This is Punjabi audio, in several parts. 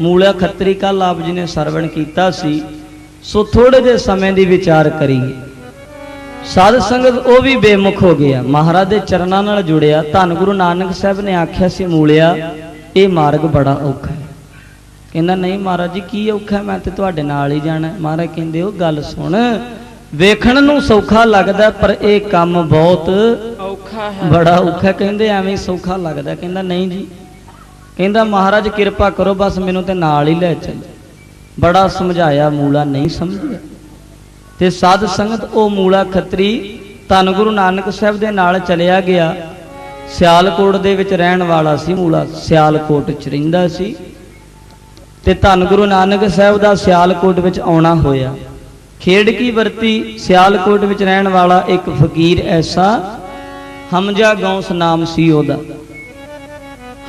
ਮੂਲਾ ਖੱਤਰੀ ਕੱਲ ਆਪ ਜੀ ਨੇ ਸਰਵਣ ਕੀਤਾ ਸੀ ਸੋ ਥੋੜੇ ਜਿਹੇ ਸਮੇਂ ਦੀ ਵਿਚਾਰ ਕਰੀਏ। ਸਾਧ ਸੰਗਤ ਉਹ ਵੀ ਬੇਮੁਖ ਹੋ ਗਿਆ। ਮਹਾਰਾਜ ਦੇ ਚਰਨਾਂ ਨਾਲ ਜੁੜਿਆ। ਧੰਨ ਗੁਰੂ ਨਾਨਕ ਸਾਹਿਬ ਨੇ ਆਖਿਆ ਸੀ ਮੂਲਿਆ ਇਹ ਮਾਰਗ ਬੜਾ ਔਖਾ ਹੈ। ਕਹਿੰਦਾ ਨਹੀਂ ਮਹਾਰਾਜ ਜੀ ਕੀ ਔਖਾ? ਮੈਂ ਤੇ ਤੁਹਾਡੇ ਨਾਲ ਹੀ ਜਾਣਾ। ਮਹਾਰਾਜ ਕਹਿੰਦੇ ਉਹ ਗੱਲ ਸੁਣ। ਵੇਖਣ ਨੂੰ ਸੌਖਾ ਲੱਗਦਾ ਪਰ ਇਹ ਕੰਮ ਬਹੁਤ ਔਖਾ ਹੈ। ਬੜਾ ਔਖਾ। ਕਹਿੰਦੇ ਐਵੇਂ ਸੌਖਾ ਲੱਗਦਾ? ਕਹਿੰਦਾ ਨਹੀਂ ਜੀ ਕਹਿੰਦਾ, ਮਹਾਰਾਜ, ਕਿਰਪਾ ਕਰੋ, ਬਸ ਮੈਨੂੰ ਤੇ ਨਾਲ ਹੀ ਲੈ ਚੱਲ। ਬੜਾ ਸਮਝਾਇਆ, ਮੂਲਾ ਨਹੀਂ ਸਮਝਿਆ। ਤੇ ਸਾਧ ਸੰਗਤ, ਉਹ ਮੂਲਾ ਖੱਤਰੀ ਧੰਨ ਗੁਰੂ ਨਾਨਕ ਸਾਹਿਬ ਦੇ ਨਾਲ ਚਲਿਆ ਗਿਆ। ਸਿਆਲਕੋਟ ਦੇ ਵਿੱਚ ਰਹਿਣ ਵਾਲਾ ਸੀ ਮੂਲਾ, ਸਿਆਲਕੋਟ ਚ ਰਹਿੰਦਾ ਸੀ। ਤੇ ਧੰਨ ਗੁਰੂ ਨਾਨਕ ਸਾਹਿਬ ਦਾ ਸਿਆਲਕੋਟ ਵਿੱਚ ਆਉਣਾ ਹੋਇਆ। ਖੇੜ ਕੀ ਵਰਤੀ, ਸਿਆਲਕੋਟ ਵਿੱਚ ਰਹਿਣ ਵਾਲਾ ਇੱਕ ਫਕੀਰ ਐਸਾ, ਹਮਜਾ ਗੌਸ ਨਾਮ ਸੀ ਉਹਦਾ।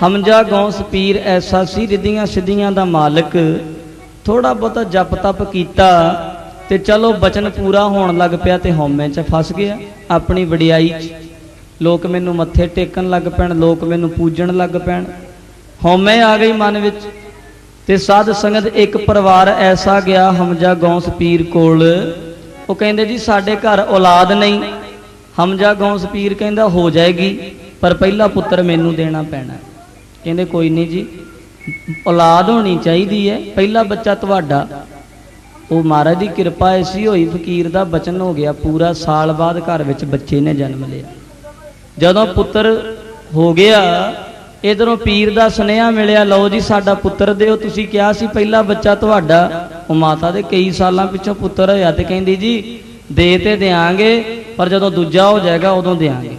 ਹਮਜਾ ਗੌਸ ਪੀਰ, ਐਸਾ ਸੀ ਰਿੱਧੀਆਂ ਸਿੱਧੀਆਂ ਦਾ ਮਾਲਕ। ਥੋੜਾ ਬਹੁਤਾ ਜਪ ਤਪ ਕੀਤਾ ਤੇ ਚਲੋ ਬਚਨ ਪੂਰਾ ਹੋਣ ਲੱਗ ਪਿਆ ਤੇ ਹਉਮੈ 'ਚ ਫਸ ਗਿਆ ਆਪਣੀ ਵਡਿਆਈ 'ਚ। ਲੋਕ ਮੈਨੂੰ ਮੱਥੇ ਟੇਕਣ ਲੱਗ ਪੈਣ, ਲੋਕ ਮੈਨੂੰ ਪੂਜਣ ਲੱਗ ਪੈਣ। ਹਉਮੈ ਆ ਗਈ ਮਨ ਵਿੱਚ ਤੇ ਸਾਧ ਸੰਗਤ ਇੱਕ ਪਰਿਵਾਰ ਐਸਾ ਗਿਆ ਹਮਜਾ ਗੌਸ ਪੀਰ ਕੋਲ। ਉਹ ਕਹਿੰਦੇ ਜੀ, ਸਾਡੇ ਘਰ ਔਲਾਦ ਨਹੀਂ। ਹਮਜਾ ਗੌਸ ਪੀਰ ਕਹਿੰਦਾ, ਹੋ ਜਾਏਗੀ, ਪਰ ਪਹਿਲਾ ਪੁੱਤਰ ਮੈਨੂੰ ਦੇਣਾ ਪੈਣਾ। ਕਹਿੰਦੇ ਕੋਈ ਨਹੀਂ ਜੀ, ਔਲਾਦ ਹੋਣੀ ਚਾਹੀਦੀ ਹੈ। ਪਹਿਲਾ ਬੱਚਾ ਤੁਹਾਡਾ। ਉਹ ਮਹਾਰਾਜ ਦੀ ਕਿਰਪਾ ਐਸੀ ਹੋਈ, ਫਕੀਰ ਦਾ ਬਚਨ ਹੋ ਗਿਆ ਪੂਰਾ, ਸਾਲ ਬਾਅਦ ਘਰ ਵਿੱਚ ਬੱਚੇ ਨੇ ਜਨਮ ਲਿਆ। ਜਦੋਂ ਪੁੱਤਰ ਹੋ ਗਿਆ, ਇਧਰੋਂ ਪੀਰ ਦਾ ਸੁਨੇਹਾ ਮਿਲਿਆ, ਲਓ ਜੀ ਸਾਡਾ ਪੁੱਤਰ ਦਿਓ, ਤੁਸੀਂ ਕਿਹਾ ਸੀ ਪਹਿਲਾ ਬੱਚਾ ਤੁਹਾਡਾ, ਉਹ ਮਾਤਾ ਦੇ ਕਈ ਸਾਲਾਂ ਪਿੱਛੋਂ ਪੁੱਤਰ ਹੋਇਆ ਤੇ ਕਹਿੰਦੀ ਜੀ, ਦੇ ਤੇ ਦਿਆਂਗੇ, ਪਰ ਜਦੋਂ ਦੂਜਾ ਹੋ ਜਾਏਗਾ ਉਦੋਂ ਦਿਆਂਗੇ।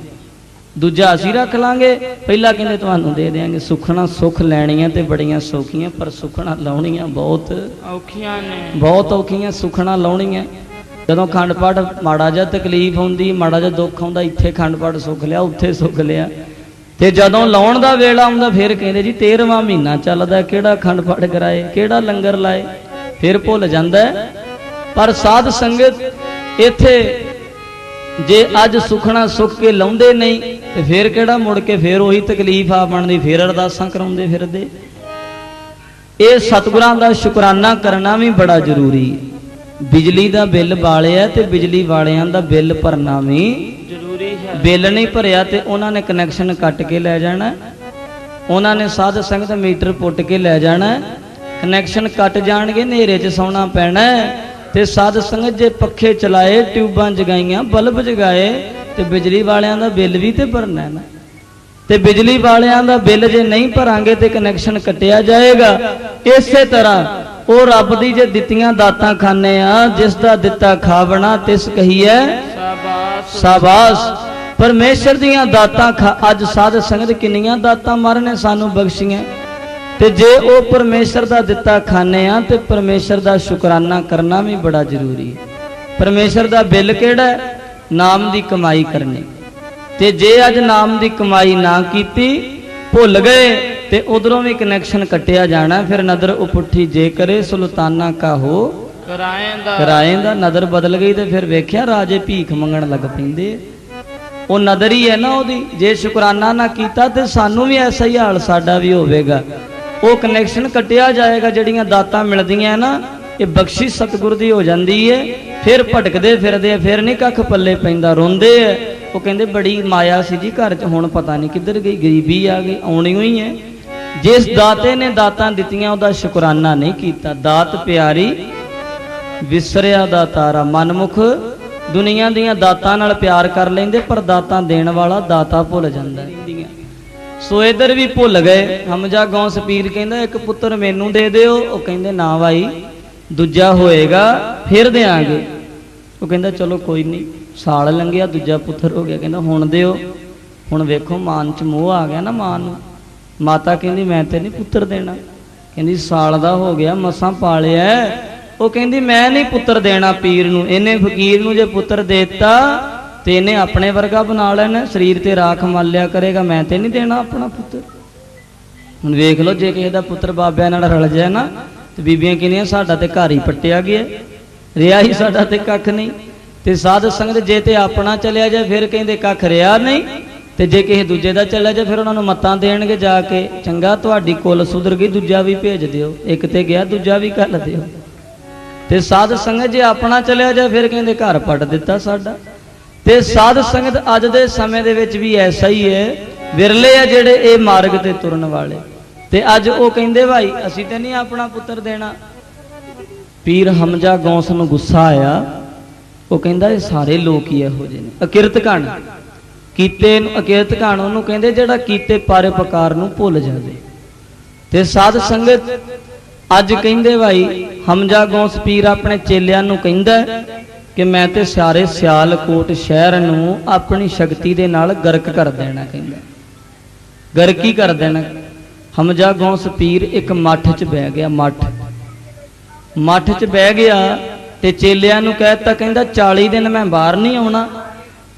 ਦੂਜਾ ਅਸੀਂ ਰੱਖ ਲਾਂਗੇ। ਪਹਿਲਾ ਕਹਿੰਦੇ ਤੁਹਾਨੂੰ ਦੇ ਦਿਆਂਗੇ। ਸੁਖਣਾ ਸੁਖ ਲੈਣੀਆਂ ਤੇ ਬੜੀਆਂ ਸੌਖੀਆਂ ਪਰ ਸੁਖਣਾ ਲਾਉਣੀਆਂ ਬਹੁਤ। ਔਖੀਆਂ ਨੇ। ਬਹੁਤ ਔਖੀਆਂ ਸੁਖਣਾ ਲਾਉਣੀਆਂ। ਜਦੋਂ ਖੰਡ ਪਾਠ ਮਾੜਾ ਜਿਹਾ ਤਕਲੀਫ ਹੁੰਦੀ ਮਾੜਾ ਜਿਹਾ ਦੁੱਖ ਆਉਂਦਾ ਇੱਥੇ ਖੰਡ ਪਾਠ ਸੁਖ ਲਿਆ ਉੱਥੇ ਸੁਖ ਲਿਆ। ਤੇ ਜਦੋਂ ਲਾਉਣ ਦਾ ਵੇਲਾ ਆਉਂਦਾ ਫਿਰ ਕਹਿੰਦੇ ਜੀ 13ਵਾਂ ਮਹੀਨਾ ਚੱਲਦਾ ਕਿਹੜਾ ਖੰਡ ਪਾਠ ਕਰਾਏ ਕਿਹੜਾ ਲੰਗਰ ਲਾਏ? ਫਿਰ ਭੁੱਲ ਜਾਂਦਾ। ਪਰ ਸਾਧ ਸੰਗਤ ਇੱਥੇ ਜੇ ਅੱਜ ਸੁਖਣਾ ਸੁੱਖ ਕੇ ਲਾਉਂਦੇ ਨਹੀਂ, ਤੇ ਫਿਰ ਕਿਹੜਾ ਮੁੜ ਕੇ ਫਿਰ ਉਹੀ ਤਕਲੀਫ ਆ ਬਣਦੀ, ਫਿਰ ਅਰਦਾਸਾਂ ਕਰਾਉਂਦੇ ਫਿਰਦੇ। ਇਹ ਸਤਿਗੁਰਾਂ ਦਾ ਸ਼ੁਕਰਾਨਾ ਕਰਨਾ ਵੀ ਬੜਾ ਜ਼ਰੂਰੀ। ਬਿਜਲੀ ਦਾ ਬਿੱਲ ਬਾਲਿਆ ਤੇ ਬਿਜਲੀ ਵਾਲਿਆਂ ਦਾ ਬਿੱਲ ਭਰਨਾ ਵੀ ਜ਼ਰੂਰੀ ਹੈ। ਬਿੱਲ ਨਹੀਂ ਭਰਿਆ ਤੇ ਉਹਨਾਂ ਨੇ ਕਨੈਕਸ਼ਨ ਕੱਟ ਕੇ ਲੈ ਜਾਣਾ। ਉਹਨਾਂ ਨੇ ਸਾਧ ਸੰਗਤ ਮੀਟਰ ਪੁੱਟ ਕੇ ਲੈ ਜਾਣਾ। ਕਨੈਕਸ਼ਨ ਕੱਟ ਜਾਣਗੇ, ਹਨੇਰੇ 'ਚ ਸੌਣਾ ਪੈਣਾ। ਤੇ ਸਾਧ ਸੰਗਤ ਜੇ ਪੱਖੇ ਚਲਾਏ, ਟਿਊਬਾਂ ਜਗਾਈਆਂ, ਬਲਬ ਜਗਾਏ, ਤੇ ਬਿਜਲੀ ਵਾਲਿਆਂ ਦਾ ਬਿੱਲ ਵੀ ਤੇ ਭਰਨਾ ਹੈ ਨਾ। ਤੇ ਬਿਜਲੀ ਵਾਲਿਆਂ ਦਾ ਬਿੱਲ ਜੇ ਨਹੀਂ ਭਰਾਂਗੇ ਤੇ ਕਨੈਕਸ਼ਨ ਕੱਟਿਆ ਜਾਏਗਾ। ਇਸੇ ਤਰ੍ਹਾਂ ਉਹ ਰੱਬ ਦੀ ਜੇ ਦਿੱਤੀਆਂ ਦਾਤਾਂ ਖਾਨੇ ਆ, ਜਿਸ ਦਾ ਦਿੱਤਾ ਖਾਵਣਾ ਤਿਸ ਕਹੀਐ, ਸ਼ਾਬਾਸ਼। ਸ਼ਾਬਾਸ਼ ਪਰਮੇਸ਼ਰ ਦੀਆਂ ਦਾਤਾਂ ਖਾ- ਅੱਜ ਸਾਧ ਸੰਗਤ ਕਿੰਨੀਆਂ ਦਾਤਾਂ ਮਹਾਰਾਜ ਸਾਨੂੰ ਬਖਸ਼ੀਆਂ। ਤੇ ਜੇ ਉਹ ਪਰਮੇਸ਼ਰ ਦਾ ਦਿੱਤਾ ਖਾਣੇ ਆ ਤੇ ਪਰਮੇਸ਼ਰ ਦਾ ਸ਼ੁਕਰਾਨਾ ਕਰਨਾ ਵੀ ਬੜਾ ਜ਼ਰੂਰੀ ਹੈ। ਪਰਮੇਸ਼ਰ ਦਾ ਬਿੱਲ ਕਿਹੜਾ ਹੈ? ਨਾਮ ਦੀ ਕਮਾਈ ਕਰਨੀ। ਤੇ ਜੇ ਅੱਜ ਨਾਮ ਦੀ ਕਮਾਈ ਨਾ ਕੀਤੀ ਭੁੱਲ ਗਏ ਤੇ ਉਧਰੋਂ ਵੀ ਕਨੈਕਸ਼ਨ ਕੱਟਿਆ ਜਾਣਾ ਫਿਰ ਨਦਰ ਉਪੁੱਠੀ ਜੇ ਕਰੇ ਸੁਲਤਾਨਾ ਕਾਹੋ ਕਰਾਏਂਦਾ। ਕਿਰਾਏ ਦਾ ਨਦਰ ਬਦਲ ਗਈ ਤੇ ਫਿਰ ਵੇਖਿਆ ਰਾਜੇ ਭੀਖ ਮੰਗਣ ਲੱਗ ਪੈਂਦੇ। ਉਹ ਨਦਰ ਹੀ ਹੈ ਨਾ ਉਹਦੀ ਜੇ ਸ਼ੁਕਰਾਨਾ ਨਾ ਕੀਤਾ ਤੇ ਸਾਨੂੰ ਵੀ ਐਸਾ ਹੀ ਹਾਲ ਸਾਡਾ ਵੀ ਹੋਵੇਗਾ। ਉਹ ਕਨੈਕਸ਼ਨ ਕੱਟਿਆ ਜਾਏਗਾ ਜਿਹੜੀਆਂ ਦਾਤਾਂ ਮਿਲਦੀਆਂ ਨਾ, ਇਹ ਬਖਸ਼ਿਸ਼ ਸਤਿਗੁਰ ਦੀ ਹੋ ਜਾਂਦੀ ਹੈ ਫਿਰ ਭਟਕਦੇ ਫਿਰਦੇ ਫਿਰ ਨਹੀਂ ਕੱਖ ਪੱਲੇ ਪੈਂਦਾ, ਰੋਂਦੇ ਆ। ਉਹ ਕਹਿੰਦੇ ਬੜੀ ਮਾਇਆ ਸੀ ਜੀ ਘਰ 'ਚ, ਹੁਣ ਪਤਾ ਨਹੀਂ ਕਿੱਧਰ ਗਈ, ਗਰੀਬੀ ਆ ਗਈ, ਆਉਣੀ ਹੋਈ ਹੈ ਜਿਸ ਦਾਤੇ ਨੇ ਦਾਤਾਂ ਦਿੱਤੀਆਂ, ਉਹਦਾ ਸ਼ੁਕਰਾਨਾ ਨਹੀਂ ਕੀਤਾ। ਦਾਤ ਪਿਆਰੀ, ਵਿਸਰਿਆ ਦਾ ਤਾਰਾ। ਮਨਮੁਖ, ਦੁਨੀਆ ਦੀਆਂ ਦਾਤਾਂ ਨਾਲ ਪਿਆਰ ਕਰ ਲੈਂਦੇ, ਪਰ ਦਾਤਾਂ ਦੇਣ ਵਾਲਾ ਦਾਤਾ ਭੁੱਲ ਜਾਂਦਾ। ਹੈ। ਸੋ ਇਧਰ ਵੀ ਭੁੱਲ ਗਏ। ਹਮਜਾ ਗੌਸ ਪੀਰ ਕਹਿੰਦਾ, ਇੱਕ ਪੁੱਤਰ ਮੈਨੂੰ ਦੇ ਦਿਓ। ਉਹ ਕਹਿੰਦੇ, ਨਾ ਭਾਈ, ਦੂਜਾ ਹੋਏਗਾ, ਫਿਰ ਦੇਾਂਗੇ ਉਹ ਕਹਿੰਦਾ, ਚਲੋ ਕੋਈ ਨਹੀਂ, ਸਾਲ ਲੰਘਿਆ, ਦੂਜਾ ਪੁੱਤਰ ਹੋ ਗਿਆ। ਕਹਿੰਦਾ, ਹੁਣ ਦਿਓ। ਹੁਣ ਵੇਖੋ, ਮਾਨ ਚ ਮੋਹ ਆ ਗਿਆ ਨਾ ਮਾਂ ਨੂੰ। ਮਾਤਾ ਕਹਿੰਦੀ, ਮੈਂ ਤੇ ਨਹੀਂ ਪੁੱਤਰ ਦੇਣਾ। ਕਹਿੰਦੀ, ਸਾਲ ਦਾ ਹੋ ਗਿਆ, ਮਸਾਂ ਪਾਲਿਆ ਉਹ ਕਹਿੰਦੀ, ਮੈਂ ਨਹੀਂ ਪੁੱਤਰ ਦੇਣਾ ਪੀਰ ਨੂੰ। ਇਹਨੇ ਫਕੀਰ ਨੂੰ ਜੇ ਪੁੱਤਰ ਦੇਤਾ ਤੇ ਇਹਨੇ ਆਪਣੇ ਵਰਗਾ ਬਣਾ ਲੈਣਾ, ਸਰੀਰ ਤੇ ਰਾਖ ਮਲ ਲਿਆ ਕਰੇਗਾ, ਮੈਂ ਤੇ ਨਹੀਂ ਦੇਣਾ ਆਪਣਾ ਪੁੱਤਰ ਹੁਣ ਵੇਖ ਲਓ, ਜੇ ਕਿਸੇ ਦਾ ਪੁੱਤਰ ਬਾਬਿਆਂ ਨਾਲ ਰਲ ਜਾਏ ਨਾ, ਤੇ ਬੀਬੀਆਂ ਕਹਿੰਦੀਆਂ, ਸਾਡਾ ਤੇ ਘਰ ਹੀ ਪੱਟਿਆ ਗਿਆ ਰਿਆ ਹੀ ਸਾਡਾ ਤੇ ਕੱਖ ਨਹੀਂ। ਤੇ ਸਾਧ ਸੰਗਤ ਜੇ ਤੇ ਆਪਣਾ ਚਲਿਆ ਜਾਏ, ਫਿਰ ਕਹਿੰਦੇ ਕੱਖ ਰਿਆ ਨਹੀਂ। ਤੇ ਜੇ ਕਿਸੇ ਦੂਜੇ ਦਾ ਚਲਿਆ ਜਾ ਫਿਰ ਉਹਨਾਂ ਨੂੰ ਮਤਾਂ ਦੇਣਗੇ ਜਾ ਕੇ। ਚੰਗਾ, ਤੁਹਾਡੀ ਕੁੱਲ ਸੁਧਰ ਗਈ, ਦੂਜਾ ਵੀ ਭੇਜ ਦਿਓ। ਇੱਕ ਤੇ ਗਿਆ, ਦੂਜਾ ਵੀ ਘੱਲ ਦਿਓ। ਤੇ ਸਾਧ ਸੰਗਤ ਜੇ ਆਪਣਾ ਚਲਿਆ ਜਾ ਫਿਰ ਕਹਿੰਦੇ ਘਰ ਪੱਟ ਦਿੱਤਾ ਸਾਡਾ। ਤੇ ਸਾਧ ਸੰਗਤ ਅੱਜ ਦੇ ਸਮੇਂ ਦੇ ਵਿੱਚ ਵੀ ਐਸਾ ਹੀ ਹੈ। ਵਿਰਲੇ ਆ ਜਿਹੜੇ ਇਹ ਮਾਰਗ ਤੇ ਤੁਰਨ ਵਾਲੇ। ਤੇ ਅੱਜ ਉਹ ਕਹਿੰਦੇ, ਭਾਈ, ਅਸੀਂ ਤੇ ਨਹੀਂ ਆਪਣਾ ਪੁੱਤਰ ਦੇਣਾ। ਪੀਰ ਹਮਜਾ ਗੌਸ ਨੂੰ ਗੁੱਸਾ ਆਇਆ। ਉਹ ਕਹਿੰਦਾ, ਇਹ ਸਾਰੇ ਲੋਕ ਹੀ ਇਹੋ ਜਿਹੇ ਨੇ। ਅਕਿਰਤ ਕਣ ਕੀਤੇ ਨੂੰ ਅਕਿਰਤ ਕਣ ਉਹਨੂੰ ਕਹਿੰਦੇ, ਜਿਹੜਾ ਕੀਤੇ ਪਾਰੇ ਪਕਾਰ ਨੂੰ ਭੁੱਲ ਜਾਵੇ। ਤੇ ਸਾਧ ਸੰਗਤ ਅੱਜ ਕਹਿੰਦੇ, ਭਾਈ, ਹਮਜਾ ਗੌਸ ਪੀਰ ਆਪਣੇ ਚੇਲਿਆਂ ਨੂੰ ਕਹਿੰਦਾ ਕਿ ਮੈਂ ਤੇ ਸਾਰੇ ਸਿਆਲਕੋਟ ਸ਼ਹਿਰ ਨੂੰ ਆਪਣੀ ਸ਼ਕਤੀ ਦੇ ਨਾਲ ਗਰਕ ਕਰ ਦੇਣਾ ਕਹਿੰਦਾ ਗਰਕੀ ਕਰ ਦੇਣਾ ਹਮਜਾ ਗੌਸ ਪੀਰ ਇੱਕ ਮੱਠ 'ਚ ਬਹਿ ਗਿਆ, ਮੱਠ। ਮੱਠ 'ਚ ਬਹਿ ਗਿਆ ਤੇ ਚੇਲਿਆਂ ਨੂੰ ਕਹਿਤਾ ਕਹਿੰਦਾ 40 ਦਿਨ ਮੈਂ ਬਾਹਰ ਨਹੀਂ ਆਉਣਾ।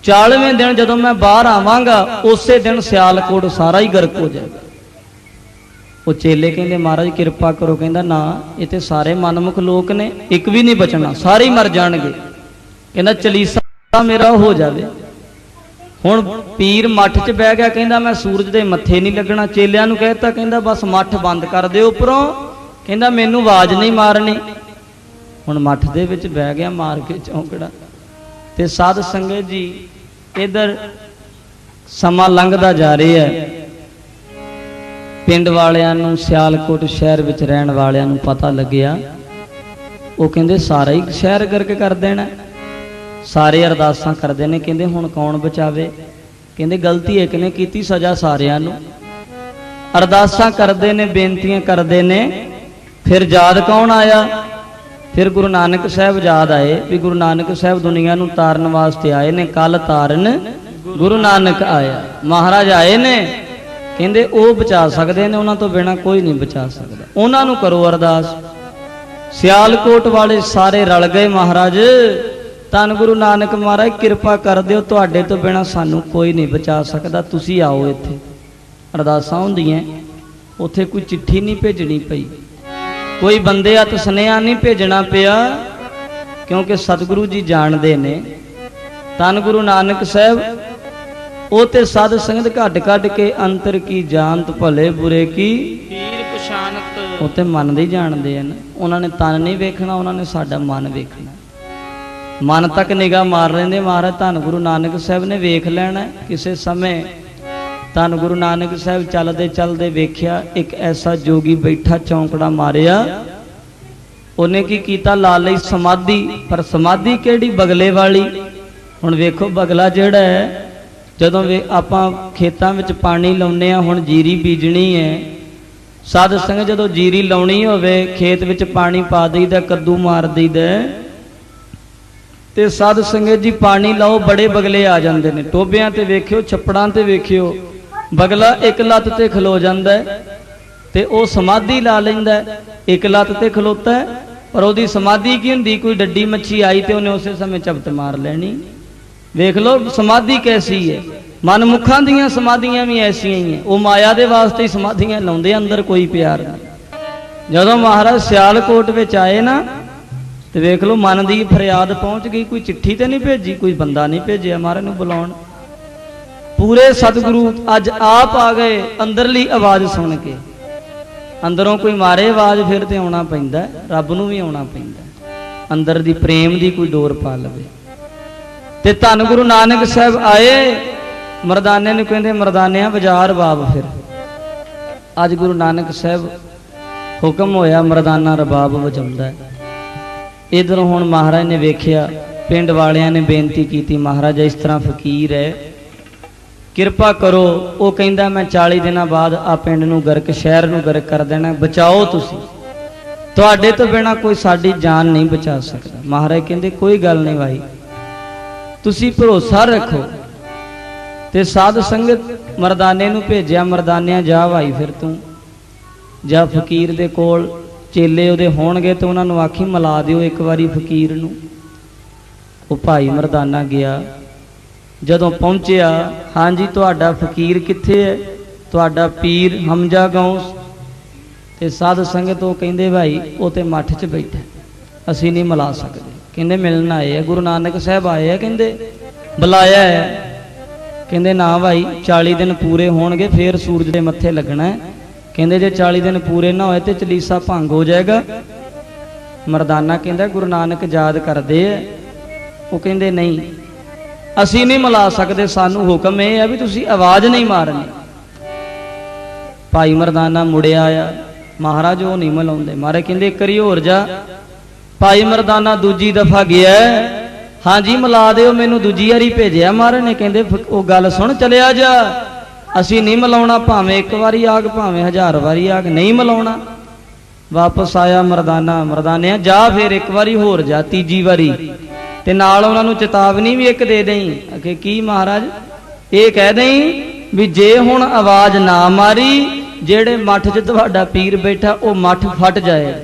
40ਵੇਂ ਦਿਨ ਜਦੋਂ ਮੈਂ ਬਾਹਰ ਆਵਾਂਗਾ, ਉਸੇ ਦਿਨ ਸਿਆਲਕੋਟ ਸਾਰਾ ਹੀ ਗਰਕ ਹੋ ਜਾਏਗਾ। ਉਹ ਚੇਲੇ ਕਹਿੰਦੇ, ਮਹਾਰਾਜ, ਕਿਰਪਾ ਕਰੋ। ਕਹਿੰਦਾ, ਨਾ, ਇਹ ਤੇ ਸਾਰੇ ਮਨਮੁਖ ਲੋਕ ਨੇ, ਇੱਕ ਵੀ ਨਹੀਂ ਬਚਣਾ, ਸਾਰੇ ਹੀ ਮਰ ਜਾਣਗੇ। ਕਹਿੰਦਾ ਚਲੀਸਾ ਮੇਰਾ ਹੋ ਜਾਵੇ। ਹੁਣ ਪੀਰ ਮੱਠ 'ਚ ਬਹਿ ਗਿਆ, ਕਹਿੰਦਾ ਮੈਂ ਸੂਰਜ ਦੇ ਮੱਥੇ ਨਹੀਂ ਲੱਗਣਾ, ਚੇਲਿਆਂ ਨੂੰ ਕਹਿਤਾ ਕਹਿੰਦਾ ਬਸ ਮੱਠ ਬੰਦ ਕਰ ਦਿਓ ਉੱਪਰੋਂ। ਕਹਿੰਦਾ ਮੈਨੂੰ ਆਵਾਜ਼ ਨਹੀਂ ਮਾਰਨੀ। ਹੁਣ ਮੱਠ ਦੇ ਵਿੱਚ ਬਹਿ ਗਿਆ ਮਾਰ ਕੇ ਚੌਂਕੜਾ। ਤੇ ਸਾਧ ਸੰਗਤ ਜੀ, ਇਧਰ ਸਮਾਂ ਲੰਘਦਾ ਜਾ ਰਿਹਾ ਹੈ। ਪਿੰਡ ਵਾਲਿਆਂ ਨੂੰ, ਸਿਆਲਕੋਟ ਸ਼ਹਿਰ ਵਿੱਚ ਰਹਿਣ ਵਾਲਿਆਂ ਨੂੰ ਪਤਾ ਲੱਗਿਆ। ਉਹ ਕਹਿੰਦੇ ਸਾਰਾ ਹੀ ਸ਼ਹਿਰ ਗਰਕ ਕਰ ਦੇਣਾ। ਸਾਰੇ ਅਰਦਾਸਾਂ ਕਰਦੇ ਨੇ, ਕਹਿੰਦੇ ਹੁਣ ਕੌਣ ਬਚਾਵੇ? ਕਹਿੰਦੇ ਗਲਤੀ ਇੱਕ ਨੇ ਕੀਤੀ ਸਜ਼ਾ ਸਾਰਿਆਂ ਨੂੰ। ਅਰਦਾਸਾਂ ਕਰਦੇ ਨੇ, ਬੇਨਤੀਆਂ ਕਰਦੇ ਨੇ, ਫਿਰ ਯਾਦ ਕੌਣ ਆਇਆ? ਫਿਰ ਗੁਰੂ ਨਾਨਕ ਸਾਹਿਬ ਯਾਦ ਆਏ ਵੀ ਗੁਰੂ ਨਾਨਕ ਸਾਹਿਬ ਦੁਨੀਆ ਨੂੰ ਤਾਰਨ ਵਾਸਤੇ ਆਏ ਨੇ ਕੱਲ ਤਾਰਨ ਗੁਰੂ ਨਾਨਕ ਆਇਆ। ਮਹਾਰਾਜ ਆਏ ਨੇ, ਕਹਿੰਦੇ ਉਹ ਬਚਾ ਸਕਦੇ ਨੇ, ਉਹਨਾਂ ਤੋਂ ਬਿਨਾ ਕੋਈ ਨਹੀਂ ਬਚਾ ਸਕਦਾ। ਉਹਨਾਂ ਨੂੰ ਕਰੋ ਅਰਦਾਸ। ਸਿਆਲਕੋਟ ਵਾਲੇ ਸਾਰੇ ਰਲ ਗਏ ਮਹਾਰਾਜ। ਧੰਨ ਗੁਰੂ ਨਾਨਕ ਮਹਾਰਾਜ ਕਿਰਪਾ ਕਰ ਦਿਓ। ਤੁਹਾਡੇ ਤੋਂ ਬਿਨਾ ਸਾਨੂੰ ਕੋਈ ਨਹੀਂ ਬਚਾ ਸਕਦਾ। ਤੁਸੀਂ ਆਓ ਇੱਥੇ। ਅਰਦਾਸਾਂ ਹੁੰਦੀਆਂ। ਉੱਥੇ ਕੋਈ ਚਿੱਠੀ ਨਹੀਂ ਭੇਜਣੀ ਪਈ। ਕੋਈ ਬੰਦੇ ਹੱਥ ਸੁਨੇਹਾ ਨਹੀਂ ਭੇਜਣਾ ਪਿਆ ਕਿਉਂਕਿ ਸਤਿਗੁਰੂ ਜੀ ਜਾਣਦੇ ਨੇ। ਧੰਨ ਗੁਰੂ ਨਾਨਕ ਸਾਹਿਬ ਉਹ ਤੇ ਸਾਧ ਸੰਗਤ ਘੱਟ ਕੱਢ ਕੇ ਅੰਤਰ ਕੀ ਜਾਣਤ ਭਲੇ ਬੁਰੇ ਕੀ? ਪੀਰ ਪਛਾਨਤ ਉਹ ਤੇ ਮਨ ਦੇ ਜਾਣਦੇ ਹਨ। ਉਹਨਾਂ ਨੇ ਤਨ ਨਹੀਂ ਵੇਖਣਾ ਉਹਨਾਂ ਨੇ ਸਾਡਾ ਮਨ ਵੇਖਣਾ। ਮਨ ਤੱਕ ਨਿਗਾਹ ਮਾਰ ਲੈਂਦੇ ਮਹਾਰਾਜ, ਧੰਨ ਗੁਰੂ ਨਾਨਕ ਸਾਹਿਬ ਨੇ ਵੇਖ ਲੈਣਾ ਕਿਸੇ ਸਮੇਂ ਧੰਨ ਗੁਰੂ ਨਾਨਕ ਸਾਹਿਬ ਚੱਲਦੇ ਚੱਲਦੇ ਵੇਖਿਆ, ਇੱਕ ਐਸਾ ਜੋਗੀ ਬੈਠਾ ਚੌਂਕੜਾ ਮਾਰਿਆ। ਉਹਨੇ ਕੀ ਕੀਤਾ? ਲਾ ਲਈ ਸਮਾਧੀ, ਪਰ ਸਮਾਧੀ ਕਿਹੜੀ? ਬਗਲੇ ਵਾਲੀ। ਹੁਣ ਵੇਖੋ ਬਗਲਾ ਜਿਹੜਾ ਹੈ, ਜਦੋਂ ਵੇ ਆਪਾਂ ਖੇਤਾਂ ਵਿੱਚ ਪਾਣੀ ਲਾਉਨੇ ਆ ਹੁਣ ਜੀਰੀ ਬੀਜਣੀ ਹੈ। ਸਾਧ ਸੰਗਤ ਜਦੋਂ ਜੀਰੀ ਲਾਉਣੀ ਹੋਵੇ, ਖੇਤ ਵਿੱਚ ਪਾਣੀ ਪਾ ਦਈਦਾ, ਕੱਦੂ ਮਾਰ ਦਈਦਾ ਤੇ ਸਾਧ ਸੰਗਤ ਜੀ ਪਾਣੀ ਲਾਓ ਬੜੇ ਬਗਲੇ ਆ ਜਾਂਦੇ ਨੇ। ਟੋਬਿਆਂ ਤੇ ਵੇਖਿਓ ਛੱਪੜਾਂ ਤੇ ਵੇਖਿਓ ਬਗਲਾ ਇੱਕ ਲੱਤ ਤੇ ਖਲੋ ਜਾਂਦਾ ਹੈ ਤੇ ਉਹ ਸਮਾਧੀ ਲਾ ਲੈਂਦਾ ਹੈ। ਇੱਕ ਲੱਤ ਤੇ ਖਲੋਤਾ ਹੈ, ਪਰ ਉਹਦੀ ਸਮਾਧੀ ਕੀ ਹੁੰਦੀ? ਕੋਈ ਡੱਡੀ ਮੱਛੀ ਆਈ ਤੇ ਉਹਨੇ ਉਸੇ ਸਮੇਂ ਚਪਤ ਮਾਰ ਲੈਣੀ। ਵੇਖ ਲਓ ਸਮਾਧੀ ਕੈਸੀ ਹੈ। ਮਨਮੁੱਖਾਂ ਦੀਆਂ ਸਮਾਧੀਆਂ ਵੀ ਐਸੀਆਂ ਹੀ ਹੈ। ਉਹ ਮਾਇਆ ਦੇ ਵਾਸਤੇ ਹੀ ਸਮਾਧੀਆਂ ਲਾਉਂਦੇ ਅੰਦਰ ਕੋਈ ਪਿਆਰ ਨਹੀਂ। ਜਦੋਂ ਮਹਾਰਾਜ ਸਿਆਲਕੋਟ ਵਿੱਚ ਆਏ ਨਾ ਤੇ ਵੇਖ ਲਓ, ਮਨ ਦੀ ਫਰਿਆਦ ਪਹੁੰਚ ਗਈ। ਕੋਈ ਚਿੱਠੀ ਤੇ ਨਹੀਂ ਭੇਜੀ, ਕੋਈ ਬੰਦਾ ਨਹੀਂ ਭੇਜਿਆ ਮਹਾਰਾਜ ਨੂੰ ਬੁਲਾਉਣ। ਪੂਰੇ ਸਤਿਗੁਰੂ ਅੱਜ ਆਪ ਆ ਗਏ ਅੰਦਰਲੀ ਆਵਾਜ਼ ਸੁਣ ਕੇ। ਅੰਦਰੋਂ ਕੋਈ ਮਾਰੇ ਆਵਾਜ਼ ਫਿਰ ਤੇ ਆਉਣਾ ਪੈਂਦਾ, ਰੱਬ ਨੂੰ ਵੀ ਆਉਣਾ ਪੈਂਦਾ। ਅੰਦਰ ਦੀ ਪ੍ਰੇਮ ਦੀ ਕੋਈ ਡੋਰ ਪਾ ਲਵੇ। ਤੇ ਧੰਨ ਗੁਰੂ ਨਾਨਕ ਸਾਹਿਬ ਆਏ, ਮਰਦਾਨੇ ਨੂੰ ਕਹਿੰਦੇ, ਮਰਦਾਨਿਆਂ, ਬਾਜ਼ਾਰ ਬਾਬ ਫਿਰ। ਅੱਜ ਗੁਰੂ ਨਾਨਕ ਸਾਹਿਬ ਹੁਕਮ ਹੋਇਆ, ਮਰਦਾਨਾ ਰਬਾਬ ਵਜਾਉਂਦਾ। ਹੈ ਇਧਰੋਂ ਹੁਣ ਮਹਾਰਾਜ ਨੇ ਵੇਖਿਆ, ਪਿੰਡ ਵਾਲਿਆਂ ਨੇ ਬੇਨਤੀ ਕੀਤੀ, ਮਹਾਰਾਜ ਇਸ ਤਰ੍ਹਾਂ ਫਕੀਰ ਹੈ। ਕਿਰਪਾ ਕਰੋ, ਉਹ ਕਹਿੰਦਾ, ਮੈਂ 40 ਦਿਨਾਂ ਬਾਅਦ ਆ ਪਿੰਡ ਨੂੰ ਗਰਕ, ਸ਼ਹਿਰ ਨੂੰ ਗਰਕ ਕਰ ਦੇਣਾ ਬਚਾਓ ਤੁਸੀਂ। ਤੁਹਾਡੇ ਤੋਂ ਬਿਨਾ ਕੋਈ ਸਾਡੀ ਜਾਨ ਨਹੀਂ ਬਚਾ ਸਕਦਾ। ਮਹਾਰਾਜ ਕਹਿੰਦੇ, ਕੋਈ ਗੱਲ ਨਹੀਂ ਭਾਈ। ਤੁਸੀਂ ਭਰੋਸਾ ਰੱਖੋ। ਤੇ ਸਾਧ ਸੰਗਤ ਮਰਦਾਨੇ ਨੂੰ ਭੇਜਿਆ, ਮਰਦਾਨਿਆਂ ਜਾ ਭਾਈ ਫਿਰ ਤੂੰ। ਜਾਂ ਫਕੀਰ ਦੇ ਕੋਲ। ਚੇਲੇ ਉਹਦੇ ਹੋਣਗੇ ਤੇ ਉਹਨਾਂ ਨੂੰ ਆਖੀ ਮਿਲਾ ਦਿਓ ਇੱਕ ਵਾਰੀ ਫਕੀਰ ਨੂੰ। ਉਹ ਭਾਈ ਮਰਦਾਨਾ ਗਿਆ। ਜਦੋਂ ਪਹੁੰਚਿਆ, ਹਾਂਜੀ, ਤੁਹਾਡਾ ਫਕੀਰ ਕਿੱਥੇ ਹੈ? ਤੁਹਾਡਾ ਪੀਰ ਹਮਜਾ ਗੌਸ ਤੇ ਸਾਧ ਸੰਗਤ ਉਹ ਕਹਿੰਦੇ, ਭਾਈ, ਉਹ ਤੇ ਮੱਠ 'ਚ ਬੈਠਾ ਅਸੀਂ ਨਹੀਂ ਮਿਲਾ ਸਕਦੇ। ਕਹਿੰਦੇ, ਮਿਲਣ ਆਏ ਆ। ਗੁਰੂ ਨਾਨਕ ਸਾਹਿਬ ਆਏ ਆ? ਕਹਿੰਦੇ, ਬੁਲਾਇਆ ਹੈ। ਕਹਿੰਦੇ, ਨਾ ਭਾਈ 40 ਦਿਨ ਪੂਰੇ ਹੋਣਗੇ, ਫੇਰ ਸੂਰਜ ਦੇ ਮੱਥੇ ਲੱਗਣਾ ਹੈ। ਕਹਿੰਦੇ ਜੇ 40 ਦਿਨ ਪੂਰੇ ਨਾ ਹੋਏ ਤੇ ਚਲੀਸਾ ਭੰਗ ਹੋ ਜਾਏਗਾ। ਮਰਦਾਨਾ ਕਹਿੰਦਾ, ਗੁਰੂ ਨਾਨਕ ਯਾਦ ਕਰਦੇ ਐ। ਉਹ ਕਹਿੰਦੇ, ਨਹੀਂ, ਅਸੀਂ ਨਹੀਂ ਮਿਲਾ ਸਕਦੇ, ਸਾਨੂੰ ਹੁਕਮ ਇਹ ਆ ਵੀ ਤੁਸੀਂ ਆਵਾਜ਼ ਨਹੀਂ ਮਾਰਨੀ। ਭਾਈ ਮਰਦਾਨਾ ਮੁੜਿਆ ਆ। ਮਹਾਰਾਜ ਉਹ ਨਹੀਂ ਮਿਲਾਉਂਦੇ। ਮਾਰੇ ਕਹਿੰਦੇ ਕਰੀ ਹੋਰ ਜਾ। ਭਾਈ ਮਰਦਾਨਾ ਦੂਜੀ ਦਫਾ ਗਿਆ ਹਾਂਜੀ, ਮਿਲਾ ਦਿਓ, ਮੈਨੂੰ ਦੂਜੀ ਵਾਰੀ ਭੇਜਿਆ ਮਹਾਰਾਜ ਨੇ। ਕਹਿੰਦੇ ਉਹ ਗੱਲ ਸੁਣ, ਚਲਿਆ ਜਾ। ਅਸੀਂ ਨਹੀਂ ਮਿਲਾਉਣਾ, ਭਾਵੇਂ ਇੱਕ ਵਾਰੀ ਆਗ, ਭਾਵੇਂ ਹਜ਼ਾਰ ਵਾਰੀ ਆਗ। ਨਹੀਂ ਮਿਲਾਉਣਾ। ਵਾਪਸ ਆਇਆ ਮਰਦਾਨਾ, ਮਰਦਾਨਿਆ, ਜਾ ਫਿਰ ਇੱਕ ਵਾਰੀ ਹੋਰ ਜਾ, ਤੀਜੀ ਵਾਰੀ। ਤੇ ਨਾਲ ਉਹਨਾਂ ਨੂੰ ਚੇਤਾਵਨੀ ਵੀ ਇੱਕ ਦੇ ਦੇਈ। ਕਿ ਕੀ ਮਹਾਰਾਜ? ਇਹ ਕਹਿ ਦੇਈ ਵੀ ਜੇ ਹੁਣ ਆਵਾਜ਼ ਨਾ ਮਾਰੀ, ਜਿਹੜੇ ਮੱਠ 'ਚ ਤੁਹਾਡਾ ਪੀਰ ਬੈਠਾ, ਉਹ ਮੱਠ ਫਟ ਜਾਏ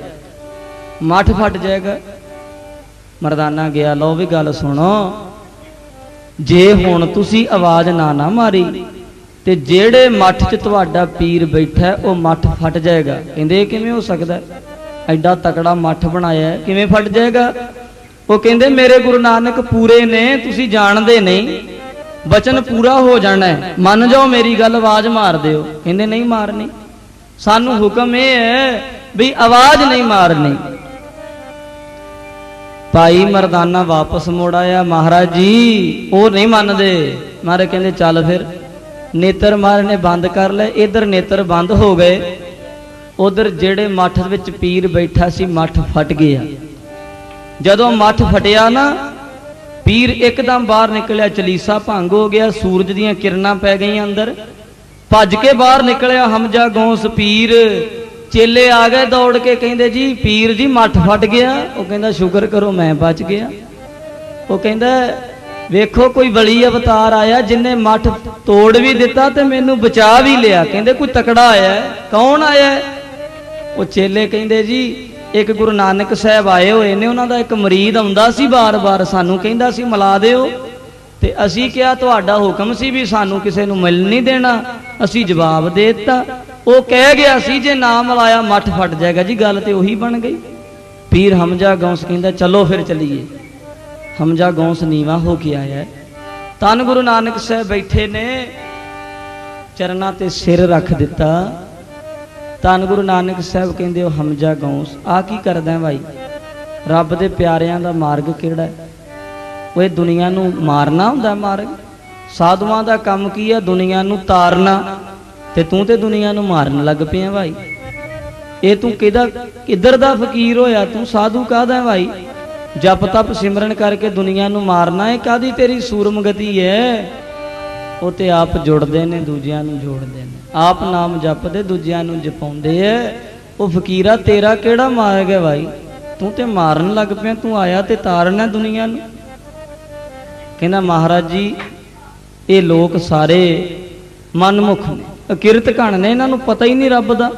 ਮੱਠ ਫਟ ਜਾਏਗਾ। ਮਰਦਾਨਾ ਗਿਆ, ਲਓ ਵੀ ਗੱਲ ਸੁਣੋ। ਜੇ ਹੁਣ ਤੁਸੀਂ ਆਵਾਜ਼ ਨਾ ਨਾ ਮਾਰੀ ਤੇ ਜਿਹੜੇ ਮੱਠ 'ਚ ਤੁਹਾਡਾ ਪੀਰ ਬੈਠਾ, ਉਹ ਮੱਠ ਫਟ ਜਾਏਗਾ। ਕਹਿੰਦੇ, ਕਿਵੇਂ ਹੋ ਸਕਦਾ? ਐਡਾ ਤਕੜਾ ਮੱਠ ਬਣਾਇਆ ਕਿਵੇਂ ਫਟ ਜਾਏਗਾ? ਉਹ ਕਹਿੰਦੇ, ਮੇਰੇ ਗੁਰੂ ਨਾਨਕ ਪੂਰੇ ਨੇ, ਤੁਸੀਂ ਜਾਣਦੇ ਨਹੀਂ। ਬਚਨ ਪੂਰਾ ਹੋ ਜਾਣਾ ਹੈ। ਮੰਨ ਜਾਓ ਮੇਰੀ ਗੱਲ, ਆਵਾਜ਼ ਮਾਰ ਦਿਓ। ਕਹਿੰਦੇ, ਨਹੀਂ ਮਾਰਨੀ। ਸਾਨੂੰ ਹੁਕਮ ਇਹ ਹੈ ਵੀ ਆਵਾਜ਼ ਨਹੀਂ ਮਾਰਨੀ। ਭਾਈ ਮਰਦਾਨਾ ਵਾਪਸ ਮੁੜ ਆਇਆ, ਮਹਾਰਾਜ ਜੀ, ਉਹ ਨਹੀਂ ਮੰਨਦੇ। ਮਹਾਰਾਜ ਕਹਿੰਦੇ, ਚੱਲ ਫਿਰ। ਨੇਤਰ ਮਾਰ ਨੇ ਬੰਦ ਕਰ ਲਏ। ਇਧਰ ਨੇਤਰ ਬੰਦ ਹੋ ਗਏ। ਉਧਰ ਜਿਹੜੇ ਮੱਠ ਵਿੱਚ ਪੀਰ ਬੈਠਾ ਸੀ, ਮੱਠ ਫਟ ਗਿਆ। ਜਦੋਂ ਮੱਠ ਫਟਿਆ ਨਾ, ਪੀਰ ਇੱਕਦਮ ਬਾਹਰ ਨਿਕਲਿਆ। ਚਲੀਸਾ ਭੰਗ ਹੋ ਗਿਆ। ਸੂਰਜ ਦੀਆਂ ਕਿਰਨਾਂ ਪੈ ਗਈਆਂ ਅੰਦਰ। ਭੱਜ ਕੇ ਬਾਹਰ ਨਿਕਲਿਆ ਹਮਜਾ ਗੌਸ ਪੀਰ। ਚੇਲੇ ਆ ਗਏ ਦੌੜ ਕੇ, ਕਹਿੰਦੇ ਜੀ, ਪੀਰ ਜੀ, ਮੱਠ ਫਟ ਗਿਆ। ਉਹ ਕਹਿੰਦਾ, ਸ਼ੁਕਰ ਕਰੋ, ਮੈਂ ਬਚ ਗਿਆ। ਉਹ ਕਹਿੰਦਾ ਵੇਖੋ, ਕੋਈ ਵਲੀ ਅਵਤਾਰ ਆਇਆ ਜਿਨੇ ਮੱਠ ਤੋੜ ਵੀ ਦਿੱਤਾ ਤੇ ਮੈਨੂੰ ਬਚਾ ਵੀ ਲਿਆ। ਕਹਿੰਦੇ, ਕੋਈ ਤਕੜਾ ਆਇਆ ਕੌਣ ਆਇਆ ਉਹ ਚੇਲੇ ਕਹਿੰਦੇ, ਜੀ, ਇੱਕ ਗੁਰੂ ਨਾਨਕ ਸਾਹਿਬ ਆਏ ਹੋਏ ਨੇ, ਉਹਨਾਂ ਦਾ ਇੱਕ ਮਰੀਦ ਆਉਂਦਾ ਸੀ ਬਾਰ-ਬਾਰ ਸਾਨੂੰ ਕਹਿੰਦਾ ਸੀ, ਮਿਲਾ ਦਿਓ। ਤੇ ਅਸੀਂ ਕਿਹਾ, ਤੁਹਾਡਾ ਹੁਕਮ ਸੀ ਵੀ ਸਾਨੂੰ ਕਿਸੇ ਨੂੰ ਮਿਲ ਨਹੀਂ ਦੇਣਾ। ਅਸੀਂ ਜਵਾਬ ਦੇ ਦਿੱਤਾ। ਉਹ ਕਹਿ ਗਿਆ ਸੀ, ਜੇ ਨਾ ਮਿਲਾਇਆ, ਮੱਠ ਫਟ ਜਾਏਗਾ। ਜੀ, ਗੱਲ ਤੇ ਉਹੀ ਬਣ ਗਈ। ਪੀਰ ਹਮਜਾ ਗੌਸ ਕਹਿੰਦਾ, ਚਲੋ ਫਿਰ ਚਲੀਏ। ਹਮਜਾ ਗੌਂਸ ਨੀਵਾ ਹੋ ਕੇ ਆਇਆ ਹੈ। ਧੰਨ ਗੁਰੂ ਨਾਨਕ ਸਾਹਿਬ ਬੈਠੇ ਨੇ, ਚਰਨਾਂ ਤੇ ਸਿਰ ਰੱਖ ਦਿੱਤਾ। ਧੰਨ ਗੁਰੂ ਨਾਨਕ ਸਾਹਿਬ ਕਹਿੰਦੇ ਉਹ ਹਮਜਾ ਗੌਂਸ ਆ ਕੀ ਕਰਦਾ ਹੈ ਭਾਈ? ਰੱਬ ਦੇ ਪਿਆਰਿਆਂ ਦਾ ਮਾਰਗ ਕਿਹੜਾ ਹੈ? ਉਹ ਇਹ ਦੁਨੀਆ ਨੂੰ ਮਾਰਨਾ ਹੁੰਦਾ ਮਾਰਗ? ਸਾਧੂਆਂ ਦਾ ਕੰਮ ਕੀ ਹੈ? ਦੁਨੀਆ ਨੂੰ ਤਾਰਨਾ। ਤੇ ਤੂੰ ਤੇ ਦੁਨੀਆ ਨੂੰ ਮਾਰਨ ਲੱਗ ਪਿਆ ਭਾਈ। ਇਹ ਤੂੰ ਕਿਹਦਾ ਕਿੱਧਰ ਦਾ ਫਕੀਰ ਹੋਇਆ? ਤੂੰ ਸਾਧੂ ਕਾਹਦਾ ਹੈ ਭਾਈ? ਜਪ ਤਪ ਸਿਮਰਨ ਕਰਕੇ ਦੁਨੀਆ ਨੂੰ ਮਾਰਨਾ ਹੈ ਕਾਦੀ ਤੇਰੀ ਸੂਰਮਗਤੀ ਹੈ? ਉਹ ਤੇ ਆਪ ਜੁੜਦੇ ਨੇ, ਦੂਜਿਆਂ ਨੂੰ ਜੋੜਦੇ ਨੇ। ਆਪ ਨਾਮ ਜਪਦੇ, ਦੂਜਿਆਂ ਨੂੰ ਜਪਾਉਂਦੇ ਐ। ਉਹ ਫਕੀਰਾ, ਤੇਰਾ ਕਿਹੜਾ ਮਾਰ ਗਿਆ ਭਾਈ? ਤੂੰ ਤੇ ਮਾਰਨ ਲੱਗ ਪਿਆ, ਤੂੰ ਆਇਆ ਤੇ ਤਾਰਨਾ ਦੁਨੀਆ ਨੂੰ। ਕਹਿੰਦਾ, ਮਹਾਰਾਜ ਜੀ, ਇਹ ਲੋਕ ਸਾਰੇ ਮਨਮੁਖ ਨੇ, ਅਕਿਰਤ ਘਣ ਨੇ, ਇਹਨਾਂ ਨੂੰ ਪਤਾ ਹੀ ਨਹੀਂ ਰੱਬ ਦਾ।